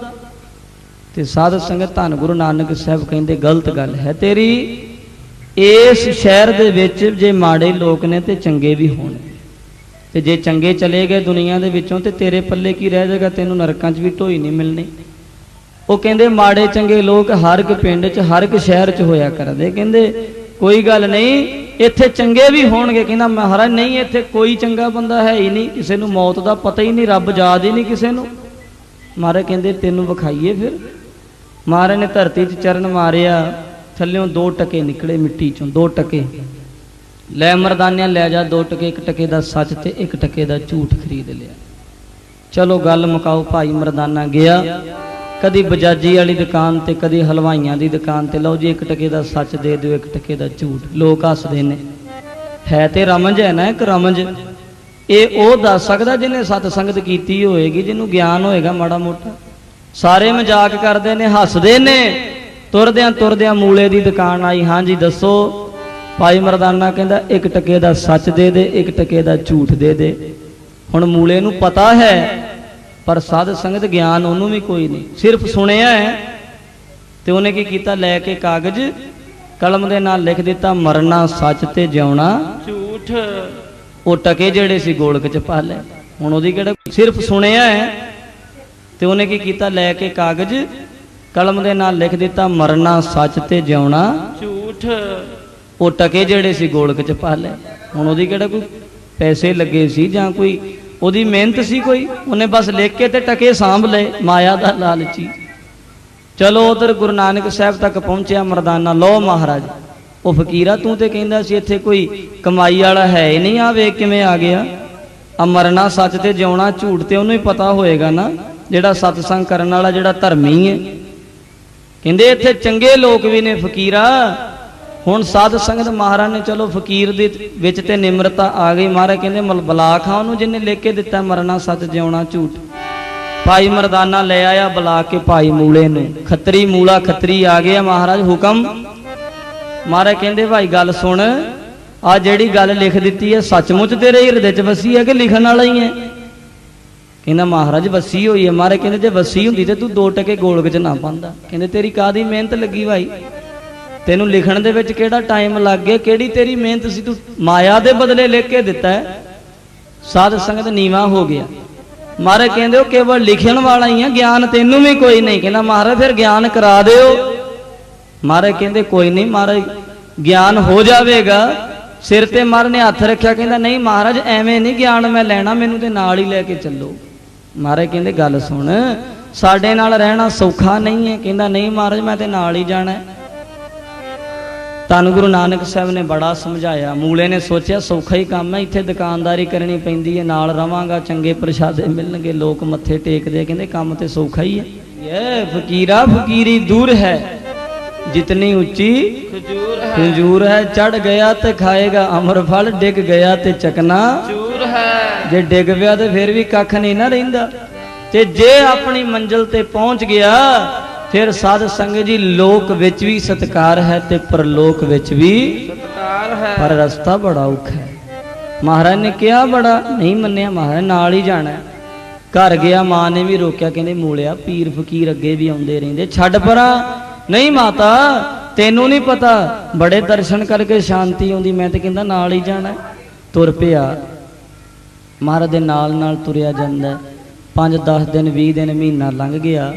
ਤੇ ਸਾਧ ਸੰਗਤ ਧੰਨ ਗੁਰੂ ਨਾਨਕ ਸਾਹਿਬ ਕਹਿੰਦੇ, ਗਲਤ ਗੱਲ ਹੈ ਤੇਰੀ। ਇਸ ਸ਼ਹਿਰ ਦੇ ਵਿੱਚ ਜੇ ਮਾੜੇ ਲੋਕ ਨੇ ਤੇ ਚੰਗੇ ਵੀ ਹੋਣਗੇ ਤੇ ਜੇ ਚੰਗੇ ਚਲੇ ਗਏ ਦੁਨੀਆ ਦੇ ਵਿੱਚੋਂ ਤੇ ਤੇਰੇ ਪੱਲੇ ਕੀ ਰਹਿ ਜਾਏਗਾ? ਤੈਨੂੰ ਨਰਕਾਂ 'ਚ ਵੀ ਢੋਈ ਨਹੀਂ ਮਿਲਣੀ। ਉਹ ਕਹਿੰਦੇ, ਮਾੜੇ ਚੰਗੇ ਲੋਕ ਹਰ ਇੱਕ ਪਿੰਡ 'ਚ, ਹਰ ਇੱਕ ਸ਼ਹਿਰ 'ਚ ਹੋਇਆ ਕਰਦੇ। ਕਹਿੰਦੇ, ਕੋਈ ਗੱਲ ਨਹੀਂ, ਇੱਥੇ ਚੰਗੇ ਵੀ ਹੋਣਗੇ। ਕਹਿੰਦਾ, ਮਹਾਰਾਜ, ਨਹੀਂ, ਇੱਥੇ ਕੋਈ ਚੰਗਾ ਬੰਦਾ ਹੈ ਹੀ ਨਹੀਂ। ਕਿਸੇ ਨੂੰ ਮੌਤ ਦਾ ਪਤਾ ਹੀ ਨਹੀਂ, ਰੱਬ ਯਾਦ ਹੀ ਨਹੀਂ ਕਿਸੇ ਨੂੰ। ਮਹਾਰਾਜ ਕਹਿੰਦੇ, ਤੈਨੂੰ ਵਿਖਾਈਏ ਫਿਰ। ਮਹਾਰਾਜ ਨੇ ਧਰਤੀ 'ਚ ਚਰਨ ਮਾਰਿਆ। ਥੱਲਿਓਂ ਦੋ ਟਕੇ ਨਿਕਲੇ, ਮਿੱਟੀ 'ਚੋਂ ਦੋ ਟਕੇ। ਲੈ ਮਰਦਾਨਿਆਂ ਲੈ ਜਾ ਦੋ ਟਕੇ, ਇੱਕ ਟਕੇ ਦਾ ਸੱਚ ਤੇ ਇੱਕ ਟਕੇ ਦਾ ਝੂਠ ਖਰੀਦ ਲਿਆ। ਚਲੋ ਗੱਲ ਮੁਕਾਓ, ਭਾਈ ਮਰਦਾਨਾ ਗਿਆ। ਕਦੀ ਬਜਾਜੀ ਵਾਲੀ ਦੁਕਾਨ ਤੇ, ਕਦੀ ਹਲਵਾਈਆਂ ਦੀ ਦੁਕਾਨ ਤੇ। ਲਓ ਜੀ, ਇੱਕ ਟਕੇ ਦਾ ਸੱਚ ਦੇ ਦਿਓ, ਇੱਕ ਟਕੇ ਦਾ ਝੂਠ। ਲੋਕ ਹੱਸਦੇ ਨੇ। ਹੈ ਤੇ ਰਮਜ ਹੈ ਨਾ ਇੱਕ ਰਮਜ। ਇਹ ਉਹ ਦੱਸ ਸਕਦਾ ਜਿਹਨੇ ਸਤ ਸੰਗਤ ਕੀਤੀ ਹੋਏਗੀ, ਜਿਹਨੂੰ ਗਿਆਨ ਹੋਏਗਾ ਮਾੜਾ ਮੋਟਾ। ਸਾਰੇ ਮਜ਼ਾਕ ਕਰਦੇ ਨੇ, ਹੱਸਦੇ ਨੇ। ਤੁਰਦਿਆਂ ਤੁਰਦਿਆਂ ਮੂਲੇ ਦੀ ਦੁਕਾਨ ਆਈ। ਹਾਂਜੀ, ਦੱਸੋ। ਭਾਈ ਮਰਦਾਨਾ ਕਹਿੰਦਾ, ਇੱਕ ਟਕੇ ਦਾ ਸੱਚ ਦੇ ਦੇ, ਇੱਕ ਟਕੇ ਦਾ ਝੂਠ ਦੇ ਦੇ। ਹੁਣ ਮੂਲੇ ਨੂੰ ਪਤਾ ਹੈ, ਪਰ ਸਾਧ ਸੰਗਤ ਗਿਆਨ ਉਹਨੂੰ ਵੀ ਕੋਈ ਨਹੀਂ। ਸਿਰਫ ਸੁਣਿਆ ਹੈ, ਤੇ ਉਹਨੇ ਕੀ ਕੀਤਾ? ਲੈ ਕੇ ਕਾਗਜ਼, ਕਲਮ ਦੇ ਨਾਲ ਲਿਖ ਦਿੱਤਾ, ਮਰਨਾ ਸੱਚ ਤੇ ਜਿਉਣਾ ਝੂਠ। ਉਹ ਟਕੇ ਜਿਹੜੇ ਸੀ ਗੋਲਕ ਚ ਪਾ ਲੈ ਹੁਣ ਉਹਦੀ ਕਿਹੜਾ ਸਿਰਫ ਸੁਣਿਆ ਹੈ, ਤੇ ਉਹਨੇ ਕੀ ਕੀਤਾ? ਲੈ ਕੇ ਕਾਗਜ਼ ਕਲਮ ਦੇ ਨਾਲ ਲਿਖ ਦਿੱਤਾ ਮਰਨਾ ਸੱਚ ਤੇ ਜਿਉਣਾ। ਝੂਠ। ਉਹ ਟਕੇ ਜਿਹੜੇ ਸੀ ਗੋਲਕ ਚ ਪਾ ਲਏ। ਹੁਣ ਉਹਦੀ ਕਿਹੜਾ ਕੋਈ ਪੈਸੇ ਲੱਗੇ ਸੀ ਜਾਂ ਕੋਈ ਉਹਦੀ ਮਿਹਨਤ ਸੀ ਕੋਈ? ਉਹਨੇ ਬਸ ਲਿਖ ਕੇ ਤੇ ਟਕੇ ਸਾਂਭ ਲਏ ਮਾਇਆ ਦਾ ਲਾਲਚੀ ਚਲੋ ਉਧਰ ਗੁਰੂ ਨਾਨਕ ਸਾਹਿਬ ਤੱਕ ਪਹੁੰਚਿਆ ਮਰਦਾਨਾ। ਲੋ ਮਹਾਰਾਜ ਉਹ ਫਕੀਰਾ ਤੂੰ ਤੇ ਕਹਿੰਦਾ ਸੀ ਇੱਥੇ ਕੋਈ ਕਮਾਈ ਵਾਲਾ ਹੈ ਹੀ ਨਹੀਂ। ਆ ਵੇਖ ਕਿਵੇਂ ਆ ਗਿਆ। ਆ ਮਰਨਾ ਸੱਚ ਤੇ ਜਿਉਣਾ ਝੂਠ ਤੇ ਉਹਨੂੰ ਹੀ ਪਤਾ ਹੋਏਗਾ ਨਾ। ਜਿਹੜਾ ਸਤਸੰਗ ਕਰਨ ਵਾਲਾ ਜਿਹੜਾ ਧਰਮੀ ਹੈ। ਕਹਿੰਦੇ ਇੱਥੇ ਚੰਗੇ ਲੋਕ ਵੀ ਨੇ ਫਕੀਰਾ। ਹੁਣ ਸਾਧ ਸੰਗਤ ਮਹਾਰਾਜ ਨੇ ਚਲੋ ਫਕੀਰ ਦੇ ਵਿੱਚ ਤੇ ਨਿਮਰਤਾ ਆ ਗਈ। ਮਹਾਰਾਜ ਕਹਿੰਦੇ ਮਲ ਬਲਾ ਖਾਂ ਉਹਨੂੰ ਜਿਹਨੇ ਲਿਖ ਕੇ ਦਿੱਤਾ ਮਰਨਾ ਸੱਚ, ਜਿਉਣਾ ਝੂਠ। ਭਾਈ ਮਰਦਾਨਾ ਲੈ ਆਇਆ ਬੁਲਾ ਕੇ ਭਾਈ ਮੂਲੇ ਨੂੰ। ਖੱਤਰੀ ਮੂਲਾ ਖੱਤਰੀ ਆ ਗਿਆ ਮਹਾਰਾਜ ਹੁਕਮ। ਮਹਾਰਾਜ ਕਹਿੰਦੇ ਭਾਈ ਗੱਲ ਸੁਣ। ਆ ਜਿਹੜੀ ਗੱਲ ਲਿਖ ਦਿੱਤੀ ਹੈ ਸੱਚਮੁੱਚ ਤੇਰੇ ਹਿਰਦੇ 'ਚ ਵਸੀ ਹੈ ਕਿ ਲਿਖਣ ਵਾਲਾ ਹੀ ਹੈ? ਕਹਿੰਦਾ ਮਹਾਰਾਜ ਵਸੀ ਹੋਈ ਹੈ। ਮਹਾਰਾਜ ਕਹਿੰਦੇ ਜੇ ਵਸੀ ਹੁੰਦੀ ਤੇ ਤੂੰ ਦੋ ਟਕੇ ਗੋਲਕ 'ਚ ਨਾ ਪਾਉਂਦਾ। ਕਹਿੰਦੇ ਤੇਰੀ ਕਾਦੀ ਮਿਹਨਤ ਲੱਗੀ ਭਾਈ? ਤੈਨੂੰ ਲਿਖਣ ਦੇ ਵਿੱਚ ਕਿਹੜਾ ਟਾਈਮ ਲੱਗ ਗਿਆ? ਕਿਹੜੀ ਤੇਰੀ ਮਿਹਨਤ ਸੀ? ਤੂੰ ਮਾਇਆ ਦੇ ਬਦਲੇ ਲਿਖ ਕੇ ਦਿੱਤਾ ਹੈ। ਸਾਧ ਸੰਗਤ ਨੀਵਾ ਹੋ ਗਿਆ। ਮਹਾਰਾਜ ਕਹਿੰਦੇ ਉਹ ਕੇਵਲ ਲਿਖਣ ਵਾਲਾ ਹੀ ਆ, ਗਿਆਨ ਤੈਨੂੰ ਵੀ ਕੋਈ ਨਹੀਂ। ਕਹਿੰਦਾ ਮਹਾਰਾਜ, ਫਿਰ ਗਿਆਨ ਕਰਾ ਦਿਓ। ਮਹਾਰਾਜ ਕਹਿੰਦੇ ਕੋਈ ਨਹੀਂ, ਮਹਾਰਾਜ, ਗਿਆਨ ਹੋ ਜਾਵੇਗਾ। ਸਿਰ ਤੇ ਮਹਾਰਾਜ ਨੇ ਹੱਥ ਰੱਖਿਆ। ਕਹਿੰਦਾ ਨਹੀਂ ਮਹਾਰਾਜ, ਐਵੇਂ ਨਹੀਂ ਗਿਆਨ ਮੈਂ ਲੈਣਾ, ਮੈਨੂੰ ਤੇ ਨਾਲ ਹੀ ਲੈ ਕੇ ਚੱਲੋ। ਮਹਾਰਾਜ ਕਹਿੰਦੇ, ਗੱਲ ਸੁਣ, ਸਾਡੇ ਨਾਲ ਰਹਿਣਾ ਸੌਖਾ ਨਹੀਂ ਹੈ। ਕਹਿੰਦਾ, ਨਹੀਂ ਮਹਾਰਾਜ, ਮੈਂ ਤੇ ਨਾਲ ਹੀ ਜਾਣਾ ਹੈ। ਧੰਨ ਗੁਰੂ ਨਾਨਕ ਸਾਹਿਬ ਨੇ ਬੜਾ ਸਮਝਾਇਆ। ਮੂਲੇ ਨੇ ਸੋਚਿਆ, ਸੌਖਾ ਹੀ ਕੰਮ ਹੈ, ਇੱਥੇ ਦੁਕਾਨਦਾਰੀ ਕਰਨੀ ਪੈਂਦੀ ਹੈ, ਨਾਲ ਰਵਾਂਗਾ, ਚੰਗੇ ਪ੍ਰਸ਼ਾਦੇ ਮਿਲਣਗੇ, ਲੋਕ ਮੱਥੇ ਟੇਕਦੇ ਕਹਿੰਦੇ, ਕੰਮ ਤੇ ਸੌਖਾ ਹੀ ਹੈ। ਇਹ ਫਕੀਰਾ ਫਕੀਰੀ ਦੂਰ ਹੈ, ਜਿਤਨੀ ਉੱਚੀ ਖਜੂਰ ਹੈ। ਖੰਜੂਰ ਹੈ ਚੜ ਗਿਆ ਤੇ ਖਾਏਗਾ, ਅਮਰ ਫਲ ਡਿੱਗ ਗਿਆ ਤੇ ਚਕਨਾ ਚੂਰ ਹੈ। ਜੇ ਡਿੱਗ ਪਿਆ ਤੇ ਫਿਰ ਵੀ ਕੱਖ ਨਹੀਂ ਨਾ ਰਹਿੰਦਾ। ਤੇ ਜੇ ਆਪਣੀ ਮੰਜ਼ਲ ਤੇ ਪਹੁੰਚ ਗਿਆ ਫਿਰ ਸਾਧ ਸੰਗਤ ਜੀ ਲੋਕ ਵਿੱਚ ਵੀ ਸਤਕਾਰ ਹੈ ਤੇ ਪਰਲੋਕ ਵਿੱਚ ਵੀ ਸਤਕਾਰ ਹੈ। ਪਰ ਰਸਤਾ ਬੜਾ ਔਖਾ ਹੈ। ਮਹਾਰਾਜ ਨੇ ਕਿਹਾ ਬੜਾ ਨਹੀਂ ਮੰਨਿਆ। ਮਹਾਰਾਜ ਨਾਲ ਹੀ ਜਾਣਾ। ਘਰ ਗਿਆ ਮਾਂ ਨੇ ਵੀ ਰੋਕਿਆ ਕਹਿੰਦੇ ਮੂਲਿਆ ਪੀਰ ਫਕੀਰ ਅੱਗੇ ਵੀ ਆਉਂਦੇ ਰਹਿੰਦੇ। ਛੱਡ ਪਰਾਂ। ਨਹੀਂ ਮਾਤਾ ਤੈਨੂੰ ਨਹੀਂ ਪਤਾ। ਬੜੇ ਦਰਸ਼ਨ ਕਰਕੇ ਸ਼ਾਂਤੀ ਆਉਂਦੀ। ਮੈਂ ਤੇ ਕਹਿੰਦਾ ਨਾਲ ਹੀ ਜਾਣਾ। ਤੁਰ ਪਿਆ। ਮਹਾਰਾਜ ਦੇ ਨਾਲ ਨਾਲ ਤੁਰਿਆ ਜਾਂਦਾ 5-10 ਦਿਨ 20 ਦਿਨ, ਮਹੀਨਾ ਲੰਘ ਗਿਆ।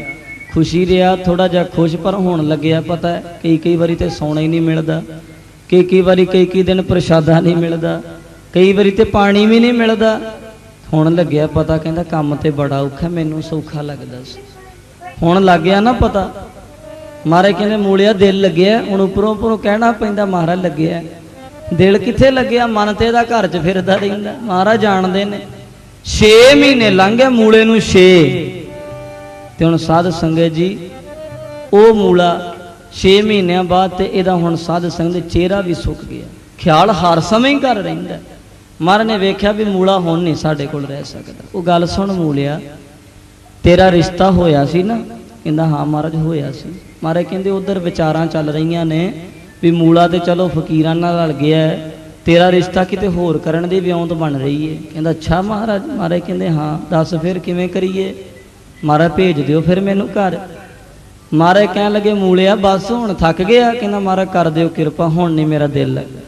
ਖੁਸ਼ੀ ਰਿਹਾ ਥੋੜਾ ਜਿਹਾ ਖੁਸ਼, ਪਰ ਹੋਣ ਲੱਗਿਆ ਪਤਾ ਕਈ ਕਈ ਵਾਰੀ ਤੇ ਸੌਣਾ ਹੀ ਨਹੀਂ ਮਿਲਦਾ। ਕਈ ਕਈ ਵਾਰੀ ਕਈ ਕਈ ਦਿਨ ਪ੍ਰਸ਼ਾਦਾ ਨਹੀਂ ਮਿਲਦਾ। ਕਈ ਵਾਰੀ ਤੇ ਪਾਣੀ ਵੀ ਨਹੀਂ ਮਿਲਦਾ। ਹੁਣ ਲੱਗਿਆ ਪਤਾ, ਕਹਿੰਦਾ ਕੰਮ ਤੇ ਬੜਾ ਔਖਾ, ਮੈਨੂੰ ਸੌਖਾ ਲੱਗਦਾ ਸੀ। ਹੁਣ ਲੱਗ ਗਿਆ ਨਾ ਪਤਾ। ਮਹਾਰਾਜ ਕਹਿੰਦੇ, ਮੂਲਿਆ ਦਿਲ ਲੱਗਿਆ, ਹੁਣ ਉੱਪਰੋਂ ਉੱਪਰੋਂ ਕਹਿਣਾ ਪੈਂਦਾ, ਮਹਾਰਾਜ ਲੱਗਿਆ। ਦਿਲ ਕਿੱਥੇ ਲੱਗਿਆ? ਮਨ ਤੇ ਇਹਦਾ ਘਰ 'ਚ ਫਿਰਦਾ ਰਹਿੰਦਾ। ਮਹਾਰਾਜ ਜਾਣਦੇ ਨੇ। 6 ਮਹੀਨੇ ਲੰਘ ਗਏ ਮੂਲੇ ਨੂੰ 6 ਤੇ ਹੁਣ ਸਾਧ ਸੰਗਤ ਜੀ, ਉਹ ਮੂਲਾ 6 ਮਹੀਨਿਆਂ ਬਾਅਦ ਤੇ ਇਹਦਾ ਹੁਣ ਸਾਧ ਸੰਗਤ ਦੇ ਚਿਹਰਾ ਵੀ ਸੁੱਕ ਗਿਆ। ਖਿਆਲ ਹਰ ਸਮੇਂ ਹੀ ਕਰ ਰਹਿੰਦਾ। ਮਹਾਰਾਜ ਨੇ ਵੇਖਿਆ ਵੀ ਮੂਲਾ ਹੁਣ ਨਹੀਂ ਸਾਡੇ ਕੋਲ ਰਹਿ ਸਕਦਾ। ਉਹ ਗੱਲ ਸੁਣ ਮੂਲਿਆ, ਤੇਰਾ ਰਿਸ਼ਤਾ ਹੋਇਆ ਸੀ ਨਾ? ਕਹਿੰਦਾ, ਹਾਂ ਮਹਾਰਾਜ, ਹੋਇਆ ਸੀ। ਮਹਾਰਾਜ ਕਹਿੰਦੇ, ਉਧਰ ਵਿਚਾਰਾਂ ਚੱਲ ਰਹੀਆਂ ਨੇ। ਵੀ ਮੂਲਾ ਤੇ ਚਲੋ ਫਕੀਰਾਂ ਨਾਲ ਰਲ ਗਿਆ ਤੇਰਾ ਰਿਸ਼ਤਾ ਕਿਤੇ ਹੋਰ ਕਰਨ ਦੀ ਵਿਉਂਤ ਬਣ ਰਹੀ ਹੈ। ਕਹਿੰਦਾ, ਅੱਛਾ ਮਹਾਰਾਜ ਮਹਾਰਾਜ ਕਹਿੰਦੇ, ਹਾਂ, ਦੱਸ ਫਿਰ ਕਿਵੇਂ ਕਰੀਏ? ਮਹਾਰਾਜ ਭੇਜ ਦਿਓ ਫਿਰ ਮੈਨੂੰ ਘਰ। ਮਹਾਰਾਜ ਕਹਿਣ ਲੱਗੇ, ਮੂਲਿਆ, ਬਸ ਹੁਣ ਥੱਕ ਗਿਆ। ਕਹਿੰਦਾ, ਮਹਾਰਾਜ ਕਰ ਦਿਓ ਕਿਰਪਾ, ਹੁਣ ਨਹੀਂ ਮੇਰਾ ਦਿਲ ਲੱਗਦਾ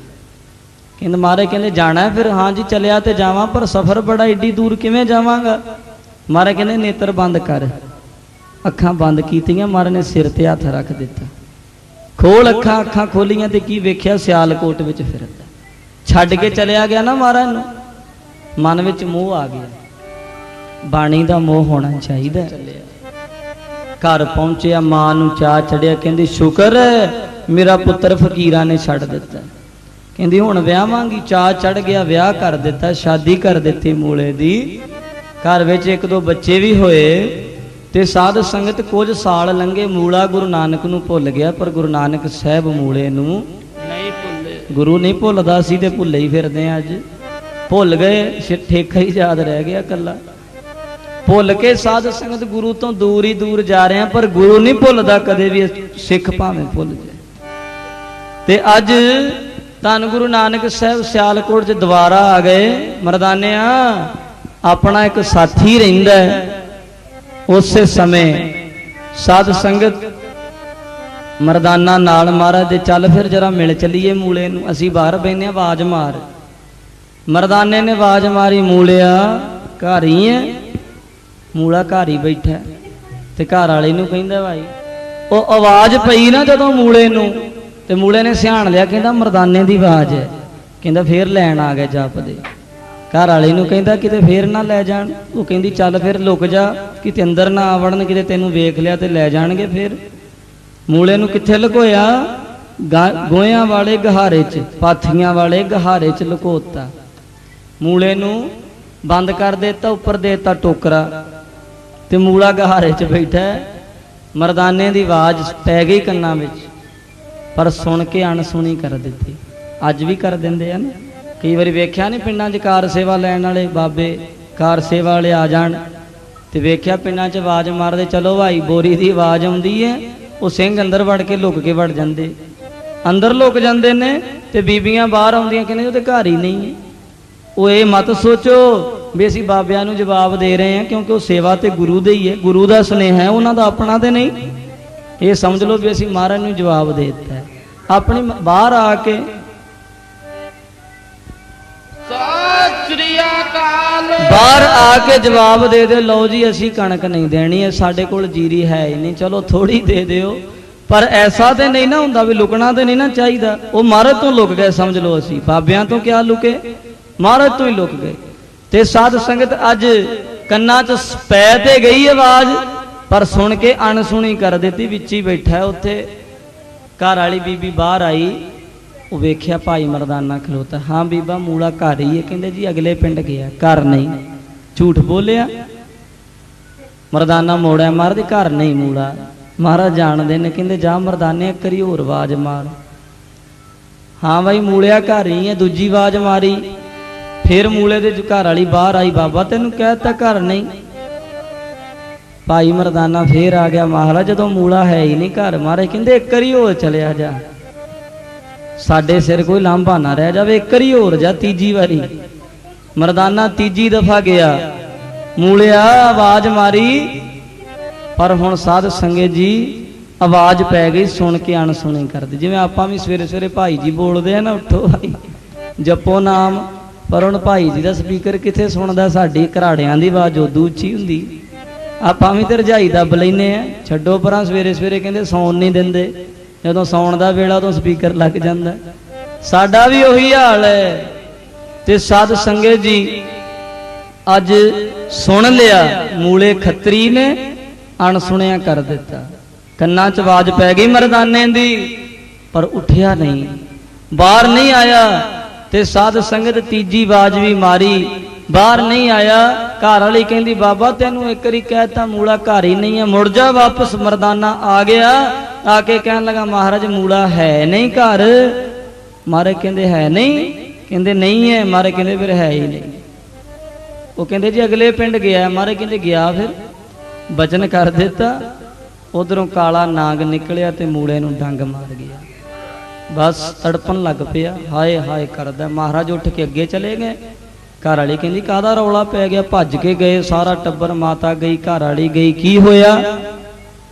ਕਹਿੰਦਾ, ਮਹਾਰਾਜ ਕਹਿੰਦੇ, ਜਾਣਾ ਫਿਰ? ਹਾਂ ਜੀ, ਚੱਲਿਆ ਤੇ ਜਾਵਾਂ, ਪਰ ਸਫ਼ਰ ਬੜਾ ਏਡੀ ਦੂਰ ਕਿਵੇਂ ਜਾਵਾਂਗਾ? ਮਹਾਰਾਜ ਕਹਿੰਦੇ, ਨੇਤਰ ਬੰਦ ਕਰ। ਅੱਖਾਂ ਬੰਦ ਕੀਤੀਆਂ, ਮਹਾਰਾਜ ਨੇ ਸਿਰ ਤੇ ਹੱਥ ਰੱਖ ਦਿੱਤਾ। ਖੋਲ ਅੱਖਾਂ ਅੱਖਾਂ ਖੋਲੀਆਂ ਤੇ ਕੀ ਵੇਖਿਆ? ਸਿਆਲਕੋਟ ਵਿੱਚ ਫਿਰਦਾ। ਛੱਡ ਕੇ ਚਲਿਆ ਗਿਆ ਨਾ ਮਹਾਰਾਜ ਨੂੰ? ਮਨ ਵਿੱਚ ਮੋਹ ਆ ਗਿਆ। ਬਾਣੀ ਦਾ ਮੋਹ ਹੋਣਾ ਚਾਹੀਦਾ। ਘਰ ਪਹੁੰਚਿਆ ਮਾਂ ਨੂੰ ਚਾਹ ਚੜਿਆ ਕਹਿੰਦੀ ਸ਼ੁਕਰ ਮੇਰਾ ਪੁੱਤਰ ਫਕੀਰਾਂ ਨੇ ਛੱਡ ਦਿੱਤਾ। ਕਹਿੰਦੀ ਹੁਣ ਵਿਆਹਾਂਗੀ ਚਾਹ ਚੜ ਗਿਆ ਵਿਆਹ ਕਰ ਦਿੱਤਾ ਸ਼ਾਦੀ ਕਰ ਦਿੱਤੀ ਮੂਲੇ ਦੀ। ਘਰ ਵਿੱਚ ਇੱਕ ਦੋ ਬੱਚੇ ਵੀ ਹੋਏ। ਤੇ ਸਾਧ ਸੰਗਤ ਕੁਝ ਸਾਲ ਲੰਘੇ ਮੂਲਾ ਗੁਰੂ ਨਾਨਕ ਨੂੰ ਭੁੱਲ ਗਿਆ ਪਰ ਗੁਰੂ ਨਾਨਕ ਸਾਹਿਬ ਮੂਲੇ ਨੂੰ ਨਹੀਂ ਭੁੱਲੇ। ਗੁਰੂ ਨਹੀਂ ਭੁੱਲਦਾ ਸੀ ਤੇ ਭੁੱਲੇ ਹੀ ਫਿਰਦੇ ਆ ਅੱਜ। ਭੁੱਲ ਗਏ ਠੇਕਾ ਹੀ ਯਾਦ ਰਹਿ ਗਿਆ ਕੱਲਾ ਭੁੱਲ ਕੇ ਸਾਧ ਸੰਗਤ ਗੁਰੂ ਤੋਂ ਦੂਰ ਹੀ ਦੂਰ ਜਾ ਰਹੇ ਆ ਪਰ ਗੁਰੂ ਨਹੀਂ ਭੁੱਲਦਾ ਕਦੇ ਵੀ ਸਿੱਖ ਭਾਵੇਂ ਭੁੱਲ ਜਾਏ। ਤੇ ਅੱਜ ਧੰਨ ਗੁਰੂ ਨਾਨਕ ਸਾਹਿਬ ਸਿਆਲਕੋਟ 'ਚ ਦੁਬਾਰਾ ਆ ਗਏ। ਮਰਦਾਨਿਆ ਆਪਣਾ ਇੱਕ ਸਾਥੀ ਰਹਿੰਦਾ ਹੈ। ਉਸੇ ਸਮੇਂ ਸਾਧ ਸੰਗਤ ਮਰਦਾਨਾ ਨਾਲ ਮਹਾਰਾਜ ਦੇ ਚੱਲ ਫਿਰ ਜਰਾ ਮਿਲ ਚੱਲੀਏ ਮੂਲੇ ਨੂੰ। ਅਸੀਂ ਬਾਹਰ ਬੈਨੇ ਆਵਾਜ਼ ਮਾਰ। ਮਰਦਾਨੇ ਨੇ ਆਵਾਜ਼ ਮਾਰੀ, ਮੂਲਿਆ, ਘਰ ਹੀ ਹੈ। ਮੂਲਾ ਘਰ ਹੀ ਬੈਠਾ ਤੇ ਘਰ ਵਾਲੇ ਨੂੰ ਕਹਿੰਦਾ ਭਾਈ, ਉਹ ਆਵਾਜ਼ ਪਈ ਨਾ ਜਦੋਂ ਮੂਲੇ ਨੂੰ ਤੇ ਮੂਲੇ ਨੇ ਸਿਆਣ ਲਿਆ, ਕਹਿੰਦਾ ਮਰਦਾਨੇ ਦੀ ਆਵਾਜ਼ ਹੈ। ਕਹਿੰਦਾ ਫੇਰ ਲੈਣ ਆ ਗਿਆ ਜਪਦੇ। ਘਰ ਵਾਲੇ ਨੂੰ ਕਹਿੰਦਾ ਕਿਤੇ ਫੇਰ ਨਾ ਲੈ ਜਾਣ। ਉਹ ਕਹਿੰਦੀ, ਚੱਲ ਫਿਰ ਲੁਕ ਜਾ, ਕਿਤੇ ਅੰਦਰ ਨਾ ਆਵੜਨ, ਕਿਤੇ ਤੈਨੂੰ ਵੇਖ ਲਿਆ ਤੇ ਲੈ ਜਾਣਗੇ ਫਿਰ। ਮੂਲੇ ਨੂੰ ਕਿੱਥੇ ਲੁਕੋਇਆ? ਗਾ- ਵਾਲੇ ਗਹਾਰੇ 'ਚ, ਪਾਥੀਆਂ ਵਾਲੇ ਗਹਾਰੇ 'ਚ ਲੁਕੋਤਾ। ਮੂਲੇ ਨੂੰ ਬੰਦ ਕਰ ਦਿੱਤਾ, ਉੱਪਰ ਦੇਤਾ ਟੋਕਰਾ। ਤੇ ਮੂਲਾ ਗਹਾਰੇ 'ਚ ਬੈਠਾ ਮਰਦਾਨੇ ਦੀ ਆਵਾਜ਼ ਪੈ ਗਈ ਕੰਨਾਂ ਵਿੱਚ। ਪਰ ਸੁਣ ਕੇ ਅਣਸੁਣੀ ਕਰ ਦਿੱਤੀ। ਅੱਜ ਵੀ ਕਰ ਦਿੰਦੇ ਆ ਨਾ। ਕਈ ਵਾਰੀ ਵੇਖਿਆ ਨਹੀਂ ਪਿੰਡਾਂ 'ਚ ਕਾਰ ਸੇਵਾ ਲੈਣ ਵਾਲੇ ਬਾਬੇ, ਕਾਰ ਸੇਵਾ ਵਾਲੇ ਆ ਜਾਣ। ਤੇ ਵੇਖਿਆ ਪਿੰਡਾਂ 'ਚ ਆਵਾਜ਼ ਮਾਰਦੇ, ਚਲੋ ਭਾਈ, ਬੋਰੀ ਦੀ ਆਵਾਜ਼ ਆਉਂਦੀ ਹੈ ਉਹ ਸਿੰਘ ਅੰਦਰ ਵੜ ਕੇ ਲੁਕ ਕੇ ਵੜ ਜਾਂਦੇ। ਅੰਦਰ ਲੁਕ ਜਾਂਦੇ ਨੇ ਤੇ ਬੀਬੀਆਂ ਬਾਹਰ ਆਉਂਦੀਆਂ, ਕਹਿੰਦੇ ਉਹਦੇ ਘਰ ਹੀ ਨਹੀਂ ਹੈ ਉਹ ਇਹ ਮਤ ਸੋਚੋ ਵੀ ਅਸੀਂ ਬਾਬਿਆਂ ਨੂੰ ਜਵਾਬ ਦੇ ਰਹੇ ਹਾਂ ਕਿਉਂਕਿ ਉਹ ਸੇਵਾ ਤੇ ਗੁਰੂ ਦੇ ਹੀ ਹੈ ਗੁਰੂ ਦਾ ਸੁਨੇਹਾ ਹੈ, ਉਹਨਾਂ ਦਾ ਆਪਣਾ ਤੇ ਨਹੀਂ। ਇਹ ਸਮਝ ਲਓ ਵੀ ਅਸੀਂ ਮਹਾਰਾਜ ਨੂੰ ਜਵਾਬ ਦੇ ਦਿੱਤਾ ਆਪਣੀ ਬਾਹਰ ਆ ਕੇ ਬਾਹਰ ਆ ਕੇ ਜਵਾਬ ਦੇ ਦਿਓ। ਲਓ ਜੀ, ਅਸੀਂ ਕਣਕ ਨਹੀਂ ਦੇਣੀ ਹੈ, ਸਾਡੇ ਕੋਲ ਜੀਰੀ ਹੈ ਹੀ ਨਹੀਂ। ਚਲੋ ਥੋੜੀ ਦੇ ਦਿਓ। ਪਰ ਐਸਾ ਤੇ ਨਹੀਂ ਨਾ ਹੁੰਦਾ ਵੀ ਲੁਕਣਾ ਤੇ ਨਹੀਂ ਨਾ ਚਾਹੀਦਾ। ਉਹ ਮਹਾਰਾਜ ਤੋਂ ਲੁਕ ਗਏ, ਸਮਝ ਲਓ ਅਸੀਂ। ਬਾਬਿਆਂ ਤੋਂ ਕਿਆ ਲੁਕੇ? ਮਹਾਰਾਜ ਤੋਂ ਹੀ ਲੁਕ ਗਏ। ਤੇ ਸਾਧ ਸੰਗਤ, ਅੱਜ ਕੰਨਾਂ 'ਚ ਪੈ ਤੇ ਗਈ ਆਵਾਜ਼, ਪਰ ਸੁਣ ਕੇ ਅਣਸੁਣੀ ਕਰ ਦਿੱਤੀ। ਵਿੱਚ ਹੀ ਬੈਠਾ ਉੱਥੇ। ਘਰ ਵਾਲੀ ਬੀਬੀ ਬਾਹਰ ਆਈ। ਉਹ ਵੇਖਿਆ ਭਾਈ ਮਰਦਾਨਾ ਖਲੋਤਾ, ਹਾਂ ਬੀਬਾ, ਮੂਲਾ ਘਰ ਹੀ ਹੈ। ਕਹਿੰਦੇ, ਜੀ ਅਗਲੇ ਪਿੰਡ ਗਿਆ, ਘਰ ਨਹੀਂ। ਝੂਠ ਬੋਲਿਆ। ਮਰਦਾਨਾ ਮੋੜਿਆ, ਮਹਾਰਾਜ, ਘਰ ਨਹੀਂ ਮੂਲਾ। ਮਹਾਰਾਜ ਜਾਣਦੇ ਨੇ, ਕਹਿੰਦੇ, ਜਾ ਮਰਦਾਨੇ, ਇੱਕ ਹੋਰ ਆਵਾਜ਼ ਮਾਰ। ਹਾਂ ਬਾਈ, ਮੂਲਿਆ ਘਰ ਹੀ ਹੈ, ਦੂਜੀ ਆਵਾਜ਼ ਮਾਰੀ। ਫਿਰ ਮੂਲੇ ਦੇ ਘਰ ਵਾਲੀ ਬਾਹਰ ਆਈ, ਬਾਬਾ, ਤੈਨੂੰ ਕਹਿਤਾ ਘਰ ਨਹੀਂ। ਭਾਈ ਮਰਦਾਨਾ ਫੇਰ ਆ ਗਿਆ, ਮਹਾਰਾਜ, ਜਦੋਂ ਮੂਲਾ ਹੈ ਹੀ ਨਹੀਂ ਘਰ ਮਾਰੇ ਕਹਿੰਦੇ, ਇੱਕ ਵਾਰੀ ਹੋਰ ਚਲਿਆ ਜਾ। ਸਾਡੇ ਸਿਰ ਕੋਈ ਲਾਂਭਾ ਨਾ ਰਹਿ ਜਾਵੇ, ਇੱਕ ਵਾਰੀ ਹੋਰ ਜਾ ਤੀਜੀ ਵਾਰੀ। ਮਰਦਾਨਾ ਤੀਜੀ ਦਫਾ ਗਿਆ। ਮੂਲਿਆ, ਆਵਾਜ਼ ਮਾਰੀ। ਪਰ ਹੁਣ ਸਾਧ ਸੰਗਤ ਜੀ, ਆਵਾਜ਼ ਪੈ ਗਈ ਸੁਣ ਕੇ ਅਣਸੁਣੀ ਕਰਦੇ। ਜਿਵੇਂ ਆਪਾਂ ਵੀ ਸਵੇਰੇ ਸਵੇਰੇ ਭਾਈ ਜੀ ਬੋਲਦੇ ਆ ਨਾ, ਉੱਠੋ ਭਾਈ, ਜਪੋ ਨਾਮ। ਪਰ ਹੁਣ ਭਾਈ ਜੀ ਦਾ ਸਪੀਕਰ ਕਿੱਥੇ ਸੁਣਦਾ? ਸਾਡੀ ਘਰਾੜਿਆਂ ਦੀ ਆਵਾਜ਼ ਉਦੋਂ ਉੱਚੀ ਹੁੰਦੀ। ਆਪਾਂ ਵੀ ਤੇ ਰਜਾਈ ਦੱਬ ਲੈਨੇ ਆ। ਛੱਡੋ ਪਰਾਂ ਸਵੇਰੇ ਸਵੇਰੇ ਕਹਿੰਦੇ, ਸੌਣ ਨਹੀਂ ਦਿੰਦੇ। ਜਦੋਂ ਸੌਣ ਦਾ ਵੇਲਾ ਉਦੋਂ ਸਪੀਕਰ ਲੱਗ ਜਾਂਦਾ। ਸਾਡਾ ਵੀ ਉਹੀ ਹਾਲ ਹੈ। ਤੇ ਸਾਧ ਸੰਗਤ ਜੀ, ਅੱਜ ਸੁਣ ਲਿਆ, ਮੂਲੇ ਖੱਤਰੀ ਨੇ ਅਣਸੁਣਿਆ ਕਰ ਦਿੱਤਾ। ਕੰਨਾਂ 'ਚ ਆਵਾਜ਼ ਪੈ ਗਈ ਮਰਦਾਨੇ ਦੀ, ਪਰ ਉੱਠਿਆ ਨਹੀਂ। ਬਾਹਰ ਨਹੀਂ ਆਇਆ, ਤੇ ਸਾਧ ਸੰਗਤ ਤੀਜੀ ਆਵਾਜ਼ ਵੀ ਮਾਰੀ। ਬਾਹਰ ਨਹੀਂ ਆਇਆ, ਘਰ ਵਾਲੀ ਕਹਿੰਦੀ, ਬਾਬਾ, ਤੈਨੂੰ ਇੱਕ ਵਾਰੀ ਕਹਿਤਾ ਮੂਲਾ ਘਰ ਹੀ ਨਹੀਂ ਹੈ। ਮੁੜ ਜਾ, ਵਾਪਸ ਮਰਦਾਨਾ ਆ ਗਿਆ। ਆ ਕੇ ਕਹਿਣ ਲੱਗਾ, ਮਹਾਰਾਜ ਮੂਲਾ ਹੈ ਨਹੀਂ ਘਰ। ਮਹਾਰਾਜ ਕਹਿੰਦੇ, ਹੈ ਨਹੀਂ। ਕਹਿੰਦੇ, ਨਹੀਂ ਹੈ। ਮਹਾਰਾਜ ਕਹਿੰਦੇ, ਫਿਰ ਹੈ ਹੀ ਨਹੀਂ। ਉਹ ਕਹਿੰਦੇ, ਜੀ ਅਗਲੇ ਪਿੰਡ ਗਿਆ ਮਹਾਰਾਜ ਕਹਿੰਦੇ, ਗਿਆ ਫਿਰ। ਬਚਨ ਕਰ ਦਿੱਤਾ। ਉਧਰੋਂ ਕਾਲਾ ਨਾਗ ਨਿਕਲਿਆ ਤੇ ਮੂਲੇ ਨੂੰ ਡੰਗ ਮਾਰ ਗਿਆ। ਬਸ ਤੜਪਣ ਲੱਗ ਪਿਆ। ਹਾਏ ਹਾਏ ਕਰਦਾ। ਮਹਾਰਾਜ ਉੱਠ ਕੇ ਅੱਗੇ ਚਲੇ ਗਏ। ਘਰ ਵਾਲੀ ਕਹਿੰਦੀ, ਕਾਹਦਾ ਰੌਲਾ ਪੈ ਗਿਆ? ਭੱਜ ਕੇ ਗਏ ਸਾਰਾ ਟੱਬਰ, ਮਾਤਾ ਗਈ, ਘਰ ਵਾਲੀ ਗਈ। ਕੀ ਹੋਇਆ?